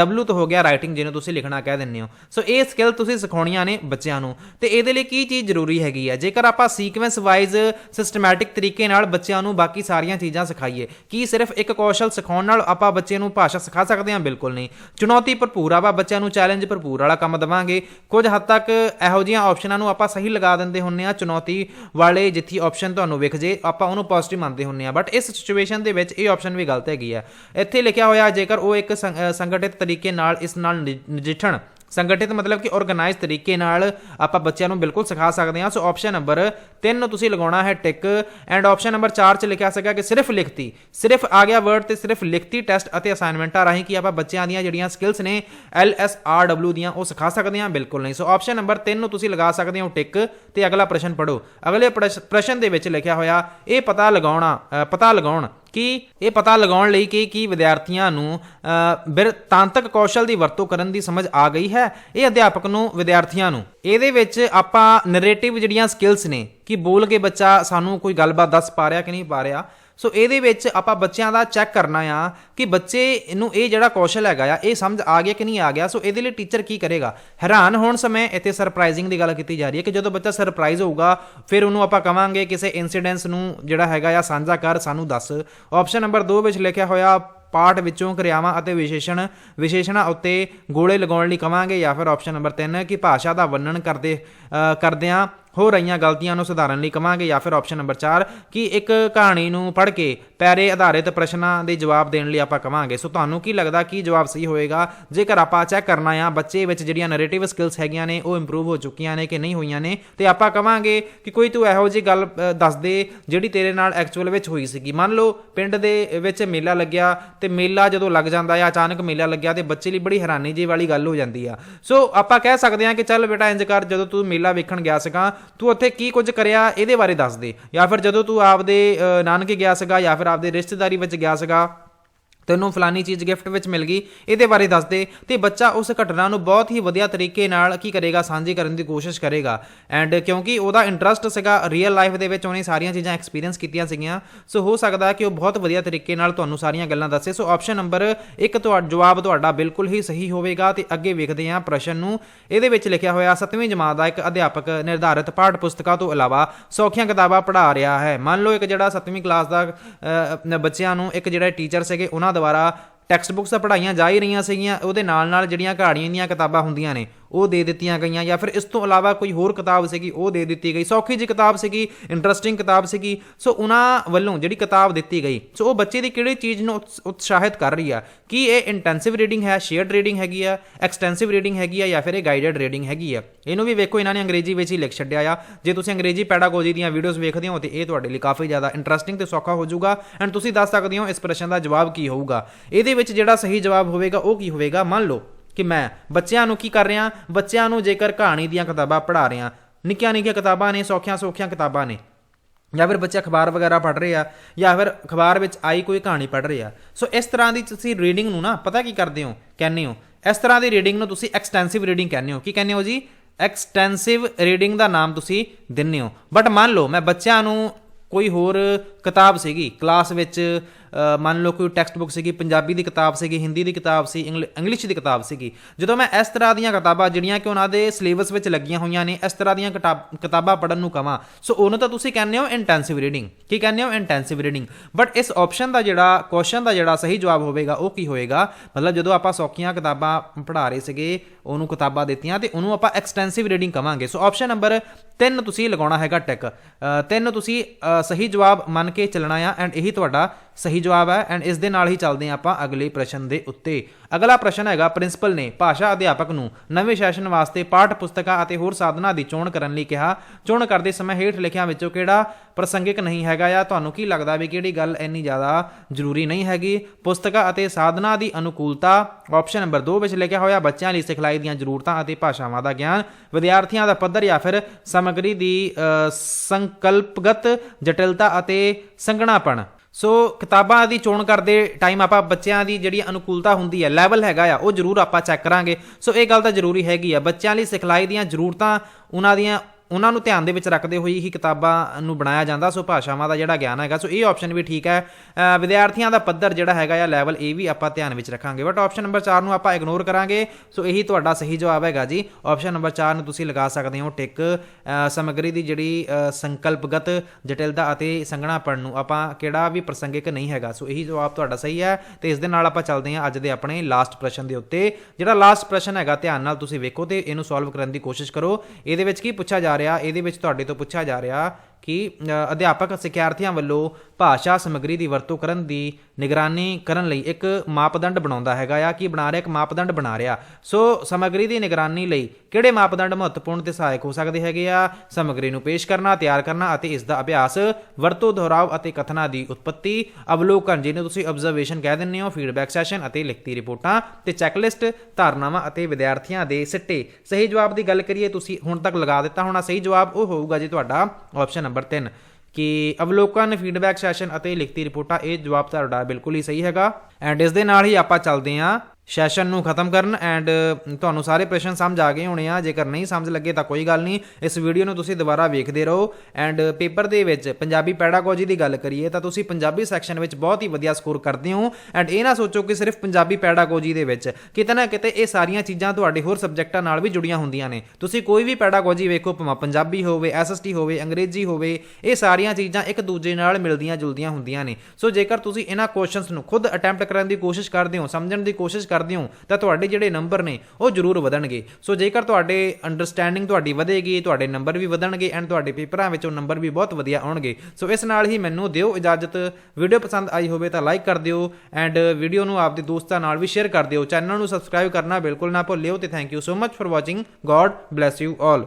W ਤੋਂ ਹੋ ਗਿਆ ਰਾਈਟਿੰਗ ਜਿਹਨੂੰ ਤੁਸੀਂ ਲਿਖਣਾ ਕਹਿ ਦਿੰਦੇ ਹੋ। ਸੋ ਇਹ ਸਕਿੱਲ ਤੁਸੀਂ ਸਿਖਾਉਣੀਆਂ ਨੇ ਬੱਚਿਆਂ ਨੂੰ। ਤੇ ਇਹਦੇ ਲਈ ਕੀ ਚੀਜ਼ ਜ਼ਰੂਰੀ ਹੈਗੀ ਹੈ ਜੇਕਰ ਆਪਾਂ ਸੀਕੁਐਂਸ ਵਾਈਜ਼ ਸਿਸਟਮੈਟਿਕ ਤਰੀਕੇ ਨਾਲ ਬੱਚਿਆਂ ਨੂੰ ਬਾਕੀ ਸਾਰੀਆਂ ਚੀਜ਼ਾਂ ਸਿਖਾਈਏ, ਕੀ ਸਿਰਫ ਇੱਕ ਕੌਸ਼ਲ ਸਿਖਾਉਣ ਨਾਲ ਆਪਾਂ ਬੱਚੇ ਨੂੰ ਭਾਸ਼ਾ ਸਿਖਾ ਸਕਦੇ ਹਾਂ? ਬਿਲਕੁਲ ਨਹੀਂ। ਚੁਣੌਤੀ ਭਰਪੂਰ ਆਪਾਂ ਬੱਚਿਆਂ ਨੂੰ ਚੈਲੰਜ ਭਰਪੂਰ ਵਾਲਾ ਕੰਮ ਦਵਾਂਗੇ। ਕੁਝ ਹੱਦ ਤੱਕ ਇਹੋ ਜਿਹੀਆਂ ਆਪਸ਼ਨਾਂ ਨੂੰ ਆਪਾਂ ਸਹੀ ਲਗਾ ਦਿੰਦੇ ਹੁੰਨੇ ਆ, ਚੁਣੌਤੀ ਵਾਲੇ ਜਿੱਥੀ ਆਪਸ਼ਨ ਤੁਹਾਨੂੰ ਵਿਖ ਜੇ, ਆਪਾਂ ਉਹਨੂੰ ਪੋਜ਼ਿਟਿਵ ਮੰਨਦੇ ਹੁੰਨੇ ਆ। ਬਟ ਇਸ ਸਿਚੁਏਸ਼ਨ ਦੇ ਵਿੱਚ ਇਹ ਆਪਸ਼ਨ ਵੀ ਗਲਤ ਹੈਗੀ ਆ। ਇੱਥੇ ਲਿਖਿਆ ਹੋਇਆ, ਜੇਕਰ ਉਹ ਇੱਕ ਸੰਗਠਿਤ ਤਰੀਕੇ ਨਾਲ ਇਸ ਨਾਲ ਨਜਿੱਠਣ ਸੰਗਠਿਤ ਮਤਲਬ ਕਿ ਆਰਗੇਨਾਈਜ਼ ਤਰੀਕੇ ਨਾਲ ਆਪਾਂ ਬੱਚਿਆਂ ਨੂੰ ਬਿਲਕੁਲ ਸਿਖਾ ਸਕਦੇ ਹਾਂ। ਸੋ ਆਪਸ਼ਨ ਨੰਬਰ 3 ਨੂੰ ਤੁਸੀਂ ਲਗਾਉਣਾ ਹੈ ਟਿਕ ਐਂਡ ਆਪਸ਼ਨ ਨੰਬਰ 4 ਚ ਲਿਖਿਆ ਸੀਗਾ ਕਿ ਸਿਰਫ ਲਿਖਤੀ, ਸਿਰਫ ਆ ਗਿਆ ਵਰਡ ਤੇ ਸਿਰਫ ਲਿਖਤੀ ਟੈਸਟ ਅਤੇ ਅਸਾਈਨਮੈਂਟਾਂ ਰਾਹੀਂ ਕੀ ਆਪਾਂ ਬੱਚਿਆਂ ਦੀਆਂ ਜਿਹੜੀਆਂ ਸਕਿੱਲਸ ਨੇ ਐਲ ਐਸ ਆਰ ਡਬਲਯੂ ਦੀਆਂ ਉਹ ਸਿਖਾ ਸਕਦੇ ਹਾਂ ਬਿਲਕੁਲ ਨਹੀਂ। ਸੋ ਆਪਸ਼ਨ ਨੰਬਰ 3 ਨੂੰ ਤੁਸੀਂ ਲਗਾ ਸਕਦੇ ਹੋ ਟਿਕ ਤੇ ਅਗਲਾ ਪ੍ਰਸ਼ਨ ਪੜੋ ਅਗਲੇ ਪ੍ਰਸ਼- ਪ੍ਰਸ਼ਨ ਦੇ ਵਿੱਚ ਲਿਖਿਆ ਹੋਇਆ ਇਹ ਪਤਾ ਲਗਾਉਣਾ ਪਤਾ ਲਗਾਉਣ ਕਿ ਇਹ ਪਤਾ ਲਗਾਉਣ ਲਈ ਕਿ ਕੀ ਵਿਦਿਆਰਥੀਆਂ ਨੂੰ ਅ, ਬਿਰਤਾਂਤਕ ਕੌਸ਼ਲ ਦੀ ਵਰਤੋਂ ਕਰਨ ਦੀ ਸਮਝ ਆ ਗਈ ਹੈ ਇਹ ਅਧਿਆਪਕ ਨੂੰ ਵਿਦਿਆਰਥੀਆਂ ਨੂੰ। ਇਹਦੇ ਵਿੱਚ ਆਪਾਂ ਨਰੇਟਿਵ ਜਿਹੜੀਆਂ ਸਕਿੱਲਸ ਨੇ ਕਿ ਬੋਲ ਕੇ ਬੱਚਾ ਸਾਨੂੰ ਕੋਈ ਗੱਲਬਾਤ ਦੱਸ ਪਾ ਰਿਹਾ ਕਿ ਨਹੀਂ ਪਾ ਰਿਹਾ ਸੋ ਇਹਦੇ ਵਿੱਚ ਆਪਾਂ ਬੱਚਿਆਂ ਦਾ ਚੈੱਕ ਕਰਨਾ ਆ ਕਿ ਬੱਚੇ ਨੂੰ ਇਹ ਜਿਹੜਾ ਕੌਸ਼ਲ ਹੈਗਾ ਆ, ਇਹ ਸਮਝ ਆ ਗਿਆ ਕਿ ਨਹੀਂ ਆ ਗਿਆ। ਸੋ ਇਹਦੇ ਲਈ ਟੀਚਰ ਕੀ ਕਰੇਗਾ? ਹੈਰਾਨ ਹੋਣ ਸਮੇਂ ਇੱਥੇ ਸਰਪ੍ਰਾਈਜ਼ਿੰਗ ਦੀ ਗੱਲ ਕੀਤੀ ਜਾ ਰਹੀ ਹੈ ਕਿ ਜਦੋਂ ਬੱਚਾ ਸਰਪ੍ਰਾਈਜ਼ ਹੋਊਗਾ, ਫਿਰ ਉਹਨੂੰ ਆਪਾਂ ਕਵਾਂਗੇ ਕਿਸੇ ਇਨਸੀਡੈਂਸ ਨੂੰ ਜਿਹੜਾ ਹੈਗਾ ਆ, ਸਾਂਝਾ ਕਰ, ਸਾਨੂੰ ਦੱਸ। ਆਪਸ਼ਨ ਨੰਬਰ 2 ਵਿੱਚ ਲਿਖਿਆ ਹੋਇਆ, ਪਾਠ ਵਿੱਚੋਂ ਕਿਰਿਆਵਾਂ ਅਤੇ ਵਿਸ਼ੇਸ਼ਣ, ਵਿਸ਼ੇਸ਼ਣਾਂ ਉੱਤੇ ਗੋਲੇ ਲਗਾਉਣ ਲਈ ਕਵਾਂਗੇ ਜਾਂ ਫਿਰ ਆਪਸ਼ਨ ਨੰਬਰ 3 ਕਿ ਭਾਸ਼ਾ ਦਾ ਵਰਣਨ ਕਰਦੇ ਕਰਦਿਆਂ ਹੋ ਰਹੀਆਂ ਗਲਤੀਆਂ ਨੂੰ ਸੁਧਾਰਨ ਲਈ ਕਵਾਂਗੇ ਜਾਂ ਫਿਰ ਆਪਸ਼ਨ ਨੰਬਰ 4 ਕਿ ਇੱਕ ਕਹਾਣੀ ਨੂੰ ਪੜ੍ਹ ਕੇ ਪੈਰੇ ਆਧਾਰਿਤ ਪ੍ਰਸ਼ਨਾਂ ਦੇ ਜਵਾਬ ਦੇਣ ਲਈ ਆਪਾਂ ਕਵਾਂਗੇ। ਸੋ ਤੁਹਾਨੂੰ ਕੀ ਲੱਗਦਾ, ਕੀ ਜਵਾਬ ਸਹੀ ਹੋਏਗਾ? ਜੇਕਰ ਆਪਾਂ ਚੈੱਕ ਕਰਨਾ ਆ, ਬੱਚੇ ਵਿੱਚ ਜਿਹੜੀਆਂ ਨੈਰੇਟਿਵ ਸਕਿੱਲਸ ਹੈਗੀਆਂ ਨੇ, ਉਹ ਇੰਪਰੂਵ ਹੋ ਚੁੱਕੀਆਂ ਨੇ ਕਿ ਨਹੀਂ ਹੋਈਆਂ ਨੇ, ਤੇ ਆਪਾਂ ਕਵਾਂਗੇ ਕਿ ਕੋਈ ਤੂੰ ਇਹੋ ਜਿਹੀ ਗੱਲ ਦੱਸ ਦੇ ਜਿਹੜੀ ਤੇਰੇ ਨਾਲ ਐਕਚੁਅਲ ਵਿੱਚ ਹੋਈ ਸੀਗੀ। ਮੰਨ ਲਓ ਪਿੰਡ ਦੇ ਵਿੱਚ ਮੇਲਾ ਲੱਗਿਆ ਤੇ ਮੇਲਾ ਜਦੋਂ ਲੱਗ ਜਾਂਦਾ ਆ, ਅਚਾਨਕ ਮੇਲਾ ਲੱਗਿਆ ਤੇ ਬੱਚੇ ਲਈ ਬੜੀ ਹੈਰਾਨੀ ਜੀ ਵਾਲੀ ਗੱਲ ਹੋ ਜਾਂਦੀ ਆ। ਸੋ ਆਪਾਂ ਕਹਿ ਸਕਦੇ ਹਾਂ ਕਿ ਚੱਲ ਬੇਟਾ ਇੰਜ ਕਰ, ਜਦੋਂ ਤੂੰ ਮੇਲਾ ਵੇਖਣ ਗਿਆ ਸੀਗਾ ਤੂੰ ਉੱਥੇ ਕੀ ਕੁਝ ਕਰਿਆ ਇਹਦੇ ਬਾਰੇ ਦੱਸ ਦੇ। ਜਾਂ ਫਿਰ ਜਦੋਂ ਤੂੰ ਆਪਦੇ ਅ, ਨਾਨਕੇ ਗਿਆ ਸੀਗਾ ਜਾਂ ਫਿਰ ਆਪਦੇ ਰਿਸ਼ਤੇਦਾਰੀ ਵਿੱਚ ਗਿਆ ਸੀਗਾ ਤੈਨੂੰ ਫਲਾਨੀ ਚੀਜ਼ ਗਿਫਟ ਵਿੱਚ ਮਿਲ ਗਈ, ਇਹਦੇ ਬਾਰੇ ਦੱਸ ਦੇ। ਤੇ ਬੱਚਾ ਉਸ ਘਟਨਾ ਨੂੰ ਬਹੁਤ ਹੀ ਵਧੀਆ ਤਰੀਕੇ ਨਾਲ ਕੀ ਕਰੇਗਾ, ਸਾਂਝੀ ਕਰਨ ਦੀ ਕੋਸ਼ਿਸ਼ ਕਰੇਗਾ। ਐਂਡ ਕਿਉਂਕਿ ਉਹਦਾ ਇੰਟਰਸਟ ਸੀਗਾ ਰੀਅਲ ਲਾਈਫ ਦੇ ਵਿੱਚ ਉਹਨੇ ਸਾਰੀਆਂ ਚੀਜ਼ਾਂ ਐਕਸਪੀਰੀਅੰਸ ਕੀਤੀਆਂ ਸੀਗੀਆਂ। ਸੋ ਹੋ ਸਕਦਾ ਕਿ ਉਹ ਬਹੁਤ ਵਧੀਆ ਤਰੀਕੇ ਨਾਲ ਤੁਹਾਨੂੰ ਸਾਰੀਆਂ ਗੱਲਾਂ ਦੱਸੇ। ਸੋ ਆਪਸ਼ਨ ਨੰਬਰ 1 ਤੁਹਾਡਾ ਜਵਾਬ ਤੁਹਾਡਾ ਬਿਲਕੁਲ ਹੀ ਸਹੀ ਹੋਵੇਗਾ ਤੇ ਅੱਗੇ ਵੇਖਦੇ ਹਾਂ ਪ੍ਰਸ਼ਨ ਨੂੰ। ਇਹਦੇ ਵਿੱਚ ਲਿਖਿਆ ਹੋਇਆ 7ਵੀਂ ਜਮਾਤ ਦਾ ਇੱਕ ਅਧਿਆਪਕ ਨਿਰਧਾਰਿਤ ਪਾਠ ਪੁਸਤਕਾਂ ਤੋਂ ਇਲਾਵਾ ਸੌਖੀਆਂ ਕਿਤਾਬਾਂ ਪੜ੍ਹਾ ਰਿਹਾ ਹੈ। ਮੰਨ ਲਓ ਇੱਕ ਜਿਹੜਾ 7ਵੀਂ ਕਲਾਸ ਦਾ ਬੱਚਿਆਂ ਨੂੰ ਇੱਕ ਜਿਹੜਾ ਟੀਚਰ ਸੀਗੇ, ਉਹਨਾਂ ਦੁਆਰਾ ਟੈਕਸਟ ਬੁੱਕਸ ਤਾਂ ਪੜ੍ਹਾਈਆਂ ਜਾ ਹੀ ਰਹੀਆਂ ਸੀਗੀਆਂ, ਉਹਦੇ ਨਾਲ ਨਾਲ ਜਿਹੜੀਆਂ ਕਹਾਣੀਆਂ ਦੀਆਂ ਕਿਤਾਬਾਂ ਹੁੰਦੀਆਂ ਨੇ ਉਹ ਦੇ ਦਿੱਤੀਆਂ ਗਈਆਂ ਜਾਂ ਫਿਰ ਇਸ ਤੋਂ ਇਲਾਵਾ ਕੋਈ ਹੋਰ ਕਿਤਾਬ ਸੀਗੀ, ਉਹ ਦੇ ਦਿੱਤੀ ਗਈ। ਸੌਖੀ ਜਿਹੀ ਕਿਤਾਬ ਸੀਗੀ ਇੰਟਰਸਟਿੰਗ ਕਿਤਾਬ ਸੀਗੀ। ਸੋ ਉਹਨਾਂ ਵੱਲੋਂ ਜਿਹੜੀ ਕਿਤਾਬ ਦਿੱਤੀ ਗਈ, ਸੋ ਉਹ ਬੱਚੇ ਦੀ ਕਿਹੜੀ ਚੀਜ਼ ਨੂੰ ਉਤਸ- ਉਤਸ਼ਾਹਿਤ ਕਰ ਰਹੀ ਆ? ਕੀ ਇਹ ਇੰਟੈਂਸਿਵ ਰੀਡਿੰਗ ਹੈ ਸ਼ੇਅਰਡ ਰੀਡਿੰਗ ਹੈਗੀ ਆ ਐਕਸਟੈਂਸਿਵ ਰੀਡਿੰਗ ਹੈਗੀ ਆ ਜਾਂ ਫਿਰ ਇਹ ਗਾਈਡਡ ਰੀਡਿੰਗ ਹੈਗੀ ਆ? ਇਹਨੂੰ ਵੀ ਵੇਖੋ, ਇਹਨਾਂ ਨੇ ਅੰਗਰੇਜ਼ੀ ਵਿੱਚ ਹੀ ਲਿਖ ਛੱਡਿਆ ਆ। ਜੇ ਤੁਸੀਂ ਅੰਗਰੇਜ਼ੀ ਪੈਡਾਗੋਜੀ ਦੀਆਂ ਵੀਡੀਓਜ਼ ਵੇਖਦੇ ਹੋ ਤੇ ਇਹ ਤੁਹਾਡੇ ਲਈ ਕਾਫੀ ਜ਼ਿਆਦਾ ਇੰਟਰਸਟਿੰਗ ਤੇ ਸੌਖਾ ਹੋ ਜਾਊਗਾ। ਐਂਡ ਤੁਸੀਂ ਦੱਸ ਸਕਦੇ ਹੋ ਇਸ ਪ੍ਰਸ਼ਨ ਦਾ ਜਵਾਬ ਕੀ ਹੋਊਗਾ। ਇਹਦੇ ਵਿੱਚ ਜਿਹੜਾ ਸਹੀ ਜਵਾਬ ਹੋਵੇਗਾ, ਉਹ ਕੀ ਹੋਵੇਗਾ? ਮੰਨ ਲਓ ਕਿ ਮੈਂ ਬੱਚਿਆਂ ਨੂੰ ਕੀ ਕਰ ਰਿਹਾ? ਬੱਚਿਆਂ ਨੂੰ ਜੇਕਰ ਕਹਾਣੀ ਦੀਆਂ ਕਿਤਾਬਾਂ ਪੜ੍ਹਾ ਰਿਹਾ। ਨਿੱਕੀਆਂ ਨਿੱਕੀਆਂ ਕਿਤਾਬਾਂ ਨੇ, ਸੌਖੀਆਂ ਸੌਖੀਆਂ ਕਿਤਾਬਾਂ ਨੇ। ਜਾਂ ਫਿਰ ਬੱਚੇ ਅਖਬਾਰ ਵਗੈਰਾ ਪੜ੍ਹ ਰਹੇ ਆ, ਜਾਂ ਫਿਰ ਅਖਬਾਰ ਵਿੱਚ ਆਈ ਕੋਈ ਕਹਾਣੀ ਪੜ੍ਹ ਰਹੇ ਆ। ਸੋ ਇਸ ਤਰ੍ਹਾਂ ਦੀ ਤੁਸੀਂ ਰੀਡਿੰਗ ਨੂੰ ਨਾ ਪਤਾ ਕੀ ਕਰਦੇ ਹੋ? ਕਹਿੰਦੇ ਹੋ। ਇਸ ਤਰ੍ਹਾਂ ਦੀ ਰੀਡਿੰਗ ਨੂੰ ਤੁਸੀਂ ਐਕਸਟੈਂਸਿਵ ਰੀਡਿੰਗ ਕਹਿੰਦੇ ਹੋ। ਕੀ ਕਹਿੰਦੇ ਹੋ ਜੀ? ਐਕਸਟੈਂਸਿਵ ਰੀਡਿੰਗ ਦਾ ਨਾਮ ਤੁਸੀਂ ਦਿੰਦੇ ਹੋ। ਬਟ ਮੰਨ ਲਓ, ਮੈਂ ਬੱਚਿਆਂ ਨੂੰ ਕੋਈ ਹੋਰ ਕਿਤਾਬ ਸੀਗੀ ਕਲਾਸ ਵਿੱਚ ਮੰਨ ਲਓ ਕੋਈ ਟੈਕਸਟ ਬੁੱਕ ਸੀਗੀ, ਪੰਜਾਬੀ ਦੀ ਕਿਤਾਬ ਸੀਗੀ, ਹਿੰਦੀ ਦੀ ਕਿਤਾਬ ਸੀ, ਇੰਗਲ- ਇੰਗਲਿਸ਼ ਦੀ ਕਿਤਾਬ ਸੀਗੀ। ਜਦੋਂ ਮੈਂ ਇਸ ਤਰ੍ਹਾਂ ਦੀਆਂ ਕਿਤਾਬਾਂ, ਜਿਹੜੀਆਂ ਕਿ ਉਹਨਾਂ ਦੇ ਸਿਲੇਬਸ ਵਿੱਚ ਲੱਗੀਆਂ ਹੋਈਆਂ ਨੇ, ਇਸ ਤਰ੍ਹਾਂ ਦੀਆਂ ਕਿਤਾਬ- ਕਿਤਾਬਾਂ ਪੜ੍ਹਨ ਨੂੰ ਕਵਾਂ, ਸੋ ਉਹਨੂੰ ਤਾਂ ਤੁਸੀਂ ਕਹਿੰਦੇ ਹੋ ਇੰਟੈਂਸਿਵ ਰੀਡਿੰਗ ਕੀ ਕਹਿੰਦੇ ਹੋ ਇੰਟੈਂਸਿਵ ਰੀਡਿੰਗ ਬਟ ਇਸ ਆਪਸ਼ਨ ਦਾ ਜਿਹੜਾ ਕੁਐਸਚਨ ਦਾ ਜਿਹੜਾ ਸਹੀ ਜਵਾਬ ਹੋਵੇਗਾ, ਉਹ ਕੀ ਹੋਏਗਾ? ਮਤਲਬ ਜਦੋਂ ਆਪਾਂ ਸੌਖੀਆਂ ਕਿਤਾਬਾਂ ਪੜ੍ਹਾ ਰਹੇ ਸੀਗੇ, ਉਹਨੂੰ ਕਿਤਾਬਾਂ ਦਿੱਤੀਆਂ, ਤੇ ਉਹਨੂੰ ਆਪਾਂ ਐਕਸਟੈਂਸਿਵ ਰੀਡਿੰਗ ਕਵਾਂਗੇ। ਸੋ ਆਪਸ਼ਨ ਨੰਬਰ 3 ਤੁਸੀਂ ਲਗਾਉਣਾ ਹੈਗਾ ਟੈਕ। 3 ਤੁਸੀਂ ਸਹੀ ਜਵਾਬ ਮੰਨ ਕੇ ਚੱਲਣਾ ਆ ਐਂਡ ਇਹੀ ਤੁਹਾਡਾ ਸਹੀ ਜਵਾਬ ਹੈ ਐਂਡ ਇਸ ਦੇ ਨਾਲ ਹੀ ਚੱਲਦੇ ਹਾਂ ਆਪਾਂ ਅਗਲੇ ਪ੍ਰਸ਼ਨ ਦੇ ਉੱਤੇ। ਅਗਲਾ ਪ੍ਰਸ਼ਨ ਹੈਗਾ ਪ੍ਰਿੰਸੀਪਲ ਨੇ ਭਾਸ਼ਾ ਅਧਿਆਪਕ ਨੂੰ ਨਵੇਂ ਸੈਸ਼ਨ ਵਾਸਤੇ ਪਾਠ ਪੁਸਤਕਾਂ ਅਤੇ ਹੋਰ ਸਾਧਨਾਂ ਦੀ ਚੋਣ ਕਰਨ ਲਈ ਕਿਹਾ। ਚੋਣ ਕਰਦੇ ਸਮੇਂ ਹੇਠ ਲਿਖਿਆਂ ਵਿੱਚੋਂ ਕਿਹੜਾ ਪ੍ਰਸੰਗਿਕ ਨਹੀਂ ਹੈਗਾ ਆ ਤੁਹਾਨੂੰ ਕੀ ਲੱਗਦਾ ਵੀ ਕਿਹੜੀ ਗੱਲ ਇੰਨੀ ਜ਼ਿਆਦਾ ਜ਼ਰੂਰੀ ਨਹੀਂ ਹੈਗੀ? ਪੁਸਤਕਾਂ ਅਤੇ ਸਾਧਨਾਂ ਦੀ ਅਨੁਕੂਲਤਾ ਆਪਸ਼ਨ ਨੰਬਰ 2 ਵਿੱਚ ਲਿਖਿਆ ਹੋਇਆ ਬੱਚਿਆਂ ਲਈ ਸਿਖਲਾਈ ਦੀਆਂ ਜ਼ਰੂਰਤਾਂ ਅਤੇ ਭਾਸ਼ਾਵਾਂ ਦਾ ਗਿਆਨ ਵਿਦਿਆਰਥੀਆਂ ਦਾ ਪੱਧਰ ਜਾਂ ਫਿਰ ਸਮੱਗਰੀ ਦੀ ਅ, ਸੰਕਲਪਗਤ ਜਟਿਲਤਾ ਅਤੇ ਸੰਗਣਾਪਣ ਸੋ ਕਿਤਾਬਾਂ ਦੀ ਚੋਣ ਕਰਦੇ ਟਾਈਮ ਆਪਾਂ ਬੱਚਿਆਂ ਦੀ ਜਿਹੜੀ ਅਨੁਕੂਲਤਾ ਹੁੰਦੀ ਹੈ ਲੈਵਲ ਹੈਗਾ ਆ, ਉਹ ਜ਼ਰੂਰ ਆਪਾਂ ਚੈੱਕ ਕਰਾਂਗੇ। ਸੋ ਇਹ ਗੱਲ ਤਾਂ ਜ਼ਰੂਰੀ ਹੈਗੀ ਆ, ਬੱਚਿਆਂ ਲਈ ਸਿਖਲਾਈ ਦੀਆਂ ਜ਼ਰੂਰਤਾਂ, ਉਹਨਾਂ ਦੀਆਂ ਉਹਨਾਂ ਨੂੰ ਧਿਆਨ ਦੇ ਵਿੱਚ ਰੱਖਦੇ ਹੋਏ ਹੀ ਕਿਤਾਬਾਂ ਨੂੰ ਬਣਾਇਆ ਜਾਂਦਾ ਸੋ ਭਾਸ਼ਾਵਾਂ ਦਾ ਜਿਹੜਾ ਗਿਆਨ ਹੈਗਾ ਸੋ ਇਹ ਆਪਸ਼ਨ ਵੀ ਠੀਕ ਹੈ। ਵਿਦਿਆਰਥੀਆਂ ਦਾ ਪੱਧਰ ਜਿਹੜਾ ਹੈਗਾ ਆ ਲੈਵਲ ਇਹ ਵੀ ਆਪਾਂ ਧਿਆਨ ਵਿੱਚ ਰੱਖਾਂਗੇ। ਬਟ ਆਪਸ਼ਨ ਨੰਬਰ 4 ਨੂੰ ਆਪਾਂ ਇਗਨੋਰ ਕਰਾਂਗੇ। ਸੋ ਇਹੀ ਤੁਹਾਡਾ ਸਹੀ ਜਵਾਬ ਹੈਗਾ ਜੀ। ਆਪਸ਼ਨ ਨੰਬਰ 4 ਨੂੰ ਤੁਸੀਂ ਲਗਾ ਸਕਦੇ ਹੋ ਟਿਕ ਅ, ਸਮੱਗਰੀ ਦੀ ਜਿਹੜੀ ਸੰਕਲਪਗਤ ਜਟਿਲਤਾ ਅਤੇ ਸੰਗਣਾਪਣ ਨੂੰ ਆਪਾਂ ਕਿਹੜਾ ਵੀ ਪ੍ਰਸੰਗਿਕ ਨਹੀਂ ਹੈਗਾ। ਸੋ ਇਹੀ ਜਵਾਬ ਤੁਹਾਡਾ ਸਹੀ ਹੈ। ਤੇ ਇਸ ਦੇ ਨਾਲ ਆਪਾਂ ਚੱਲਦੇ ਹਾਂ ਅੱਜ ਦੇ ਆਪਣੇ ਲਾਸਟ ਪ੍ਰਸ਼ਨ ਦੇ ਉੱਤੇ। ਜਿਹੜਾ ਲਾਸਟ ਪ੍ਰਸ਼ਨ ਹੈਗਾ ਧਿਆਨ ਨਾਲ ਤੁਸੀਂ ਵੇਖੋ ਤੇ ਇਹਨੂੰ ਸੋਲਵ ਕਰਨ ਦੀ ਕੋਸ਼ਿਸ਼ ਕਰੋ। ਇਹਦੇ ਵਿੱਚ ਕੀ ਪੁੱਛਿਆ ਜਾ ਰਿਹਾ। ਇਹਦੇ ਵਿੱਚ ਤੁਹਾਡੇ ਤੋਂ ਪੁੱਛਿਆ ਜਾ ਰਿਹਾ ਕਿ ਅ, ਅਧਿਆਪਕ ਸਿੱਖਿਆਰਥੀਆਂ ਵੱਲੋਂ ਭਾਸ਼ਾ ਸਮੱਗਰੀ ਦੀ ਵਰਤੋਂ ਕਰਨ ਦੀ ਨਿਗਰਾਨੀ ਕਰਨ ਲਈ ਇੱਕ ਮਾਪਦੰਡ ਬਣਾਉਂਦਾ ਹੈਗਾ ਆ। ਕਿ ਬਣਾ ਰਿਹਾ? ਇੱਕ ਮਾਪਦੰਡ ਬਣਾ ਰਿਹਾ। ਸੋ ਸਮੱਗਰੀ ਦੀ ਨਿਗਰਾਨੀ ਲਈ ਕਿਹੜੇ ਮਾਪਦੰਡ ਮਹੱਤਵਪੂਰਨ ਤੇ ਸਹਾਇਕ ਹੋ ਸਕਦੇ ਹੈਗੇ ਆ? ਸਮੱਗਰੀ ਨੂੰ ਪੇਸ਼ ਕਰਨਾ, ਤਿਆਰ ਕਰਨਾ ਅਤੇ ਇਸ ਦਾ ਅਭਿਆਸ, ਵਰਤੋਂ ਦੁਹਰਾਓ ਅਤੇ ਕਥਨਾ ਦੀ ਉਤਪਤੀ ਅਵਲੋਕਨ, ਜਿਹਨੂੰ ਤੁਸੀਂ ਆਬਜ਼ਰਵੇਸ਼ਨ ਕਹਿ ਦਿੰਦੇ ਹੋ ਫੀਡਬੈਕ ਸੈਸ਼ਨ ਅਤੇ ਲਿਖਤੀ ਰਿਪੋਰਟਾਂ ਤੇ ਚੈੱਕਲਿਸਟ ਧਾਰਨਾਵਾਂ ਅਤੇ ਵਿਦਿਆਰਥੀਆਂ ਦੇ ਸਿੱਟੇ। ਸਹੀ ਜਵਾਬ ਦੀ ਗੱਲ ਕਰੀਏ, ਤੁਸੀਂ ਹੁਣ ਤੱਕ ਲਗਾ ਦਿੱਤਾ ਹੋਣਾ ਸਹੀ ਜਵਾਬ, ਉਹ ਹੋਊਗਾ ਜੀ ਤੁਹਾਡਾ ਆਪਸ਼ਨ ਨੰਬਰ 3 ਕਿ ਅਵਲੋਕਨ ਫੀਡਬੈਕ ਸੈਸ਼ਨ ਅਤੇ ਲਿਖਤੀ ਰਿਪੋਰਟਾਂ, ਇਹ ਜਵਾਬ ਤੁਹਾਡਾ ਬਿਲਕੁਲ ਹੀ ਸਹੀ ਹੈਗਾ। ਐਂਡ ਇਸ ਦੇ ਨਾਲ ਹੀ ਆਪਾਂ ਚੱਲਦੇ ਹਾਂ ਸੈਸ਼ਨ ਨੂੰ ਖਤਮ ਕਰਨ ਐਂਡ ਤੁਹਾਨੂੰ ਸਾਰੇ ਪ੍ਰਸ਼ਨ ਸਮਝ ਆ ਗਏ ਹੋਣੇ ਆ। ਜੇਕਰ ਨਹੀਂ ਸਮਝ ਲੱਗੇ ਤਾਂ ਕੋਈ ਗੱਲ ਨਹੀਂ। ਇਸ ਵੀਡੀਓ ਨੂੰ ਤੁਸੀਂ ਦੁਬਾਰਾ ਵੇਖਦੇ ਰਹੋ ਐਂਡ ਪੇਪਰ ਦੇ ਵਿੱਚ ਪੰਜਾਬੀ ਪੈਡਾਗੋਜੀ ਦੀ ਗੱਲ ਕਰੀਏ ਤਾਂ ਤੁਸੀਂ ਪੰਜਾਬੀ ਸੈਕਸ਼ਨ ਵਿੱਚ ਬਹੁਤ ਹੀ ਵਧੀਆ ਸਕੋਰ ਕਰਦੇ ਹੋ। ਐਂਡ ਇਹ ਨਾ ਸੋਚੋ ਕਿ ਸਿਰਫ ਪੰਜਾਬੀ ਪੈਡਾਗੋਜੀ ਦੇ ਵਿੱਚ ਕਿਤੇ ਨਾ ਕਿਤੇ ਇਹ ਸਾਰੀਆਂ ਚੀਜ਼ਾਂ ਤੁਹਾਡੇ ਹੋਰ ਸਬਜੈਕਟਾਂ ਨਾਲ ਵੀ ਜੁੜੀਆਂ ਹੁੰਦੀਆਂ ਨੇ। ਤੁਸੀਂ ਕੋਈ ਵੀ ਪੈਡਾਗੋਜੀ ਵੇਖੋ, ਭਾਵੇਂ ਪੰਜਾਬੀ ਹੋਵੇ ਐਸਐਸਟੀ ਹੋਵੇ, ਅੰਗਰੇਜ਼ੀ ਹੋਵੇ, ਇਹ ਸਾਰੀਆਂ ਚੀਜ਼ਾਂ ਇੱਕ ਦੂਜੇ ਨਾਲ ਮਿਲਦੀਆਂ ਜੁਲਦੀਆਂ ਹੁੰਦੀਆਂ ਨੇ। ਸੋ ਜੇਕਰ ਤੁਸੀਂ ਇਹਨਾਂ ਕੁਐਸਚਨਸ ਨੂੰ ਖੁਦ ਅਟੈਂਪਟ ਕਰਨ ਦੀ ਕੋਸ਼ਿਸ਼ ਕਰਦੇ ਹੋ, ਸਮਝਣ ਦੀ ਕੋਸ਼ਿਸ਼ ਕਰਦੇ ਹੋ, ਤਾਂ ਤੁਹਾਡੇ ਜਿਹੜੇ ਨੰਬਰ ਨੇ, ਉਹ ਜ਼ਰੂਰ ਵਧਣਗੇ। ਸੋ ਜੇਕਰ ਤੁਹਾਡੇ ਅੰਡਰਸਟੈਂਡਿੰਗ ਤੁਹਾਡੀ ਵਧੇਗੀ, ਤੁਹਾਡੇ ਨੰਬਰ ਵੀ ਵਧਣਗੇ ਐਂਡ ਤੁਹਾਡੇ ਪੇਪਰਾਂ ਵਿੱਚੋਂ ਨੰਬਰ ਵੀ ਬਹੁਤ ਵਧੀਆ ਆਉਣਗੇ। ਸੋ ਇਸ ਨਾਲ ਹੀ ਮੈਨੂੰ ਦਿਓ ਇਜਾਜ਼ਤ। ਵੀਡੀਓ ਪਸੰਦ ਆਈ ਹੋਵੇ ਤਾਂ ਲਾਈਕ ਕਰ ਦਿਓ ਐਂਡ ਵੀਡੀਓ ਨੂੰ ਆਪਦੇ ਦੋਸਤਾਂ ਨਾਲ ਵੀ ਸ਼ੇਅਰ ਕਰ ਦਿਓ। ਚੈਨਲ ਨੂੰ ਸਬਸਕ੍ਰਾਈਬ ਕਰਨਾ ਬਿਲਕੁਲ ਨਾ ਭੁੱਲਿਓ, ਤੇ thank you so much for watching God bless you all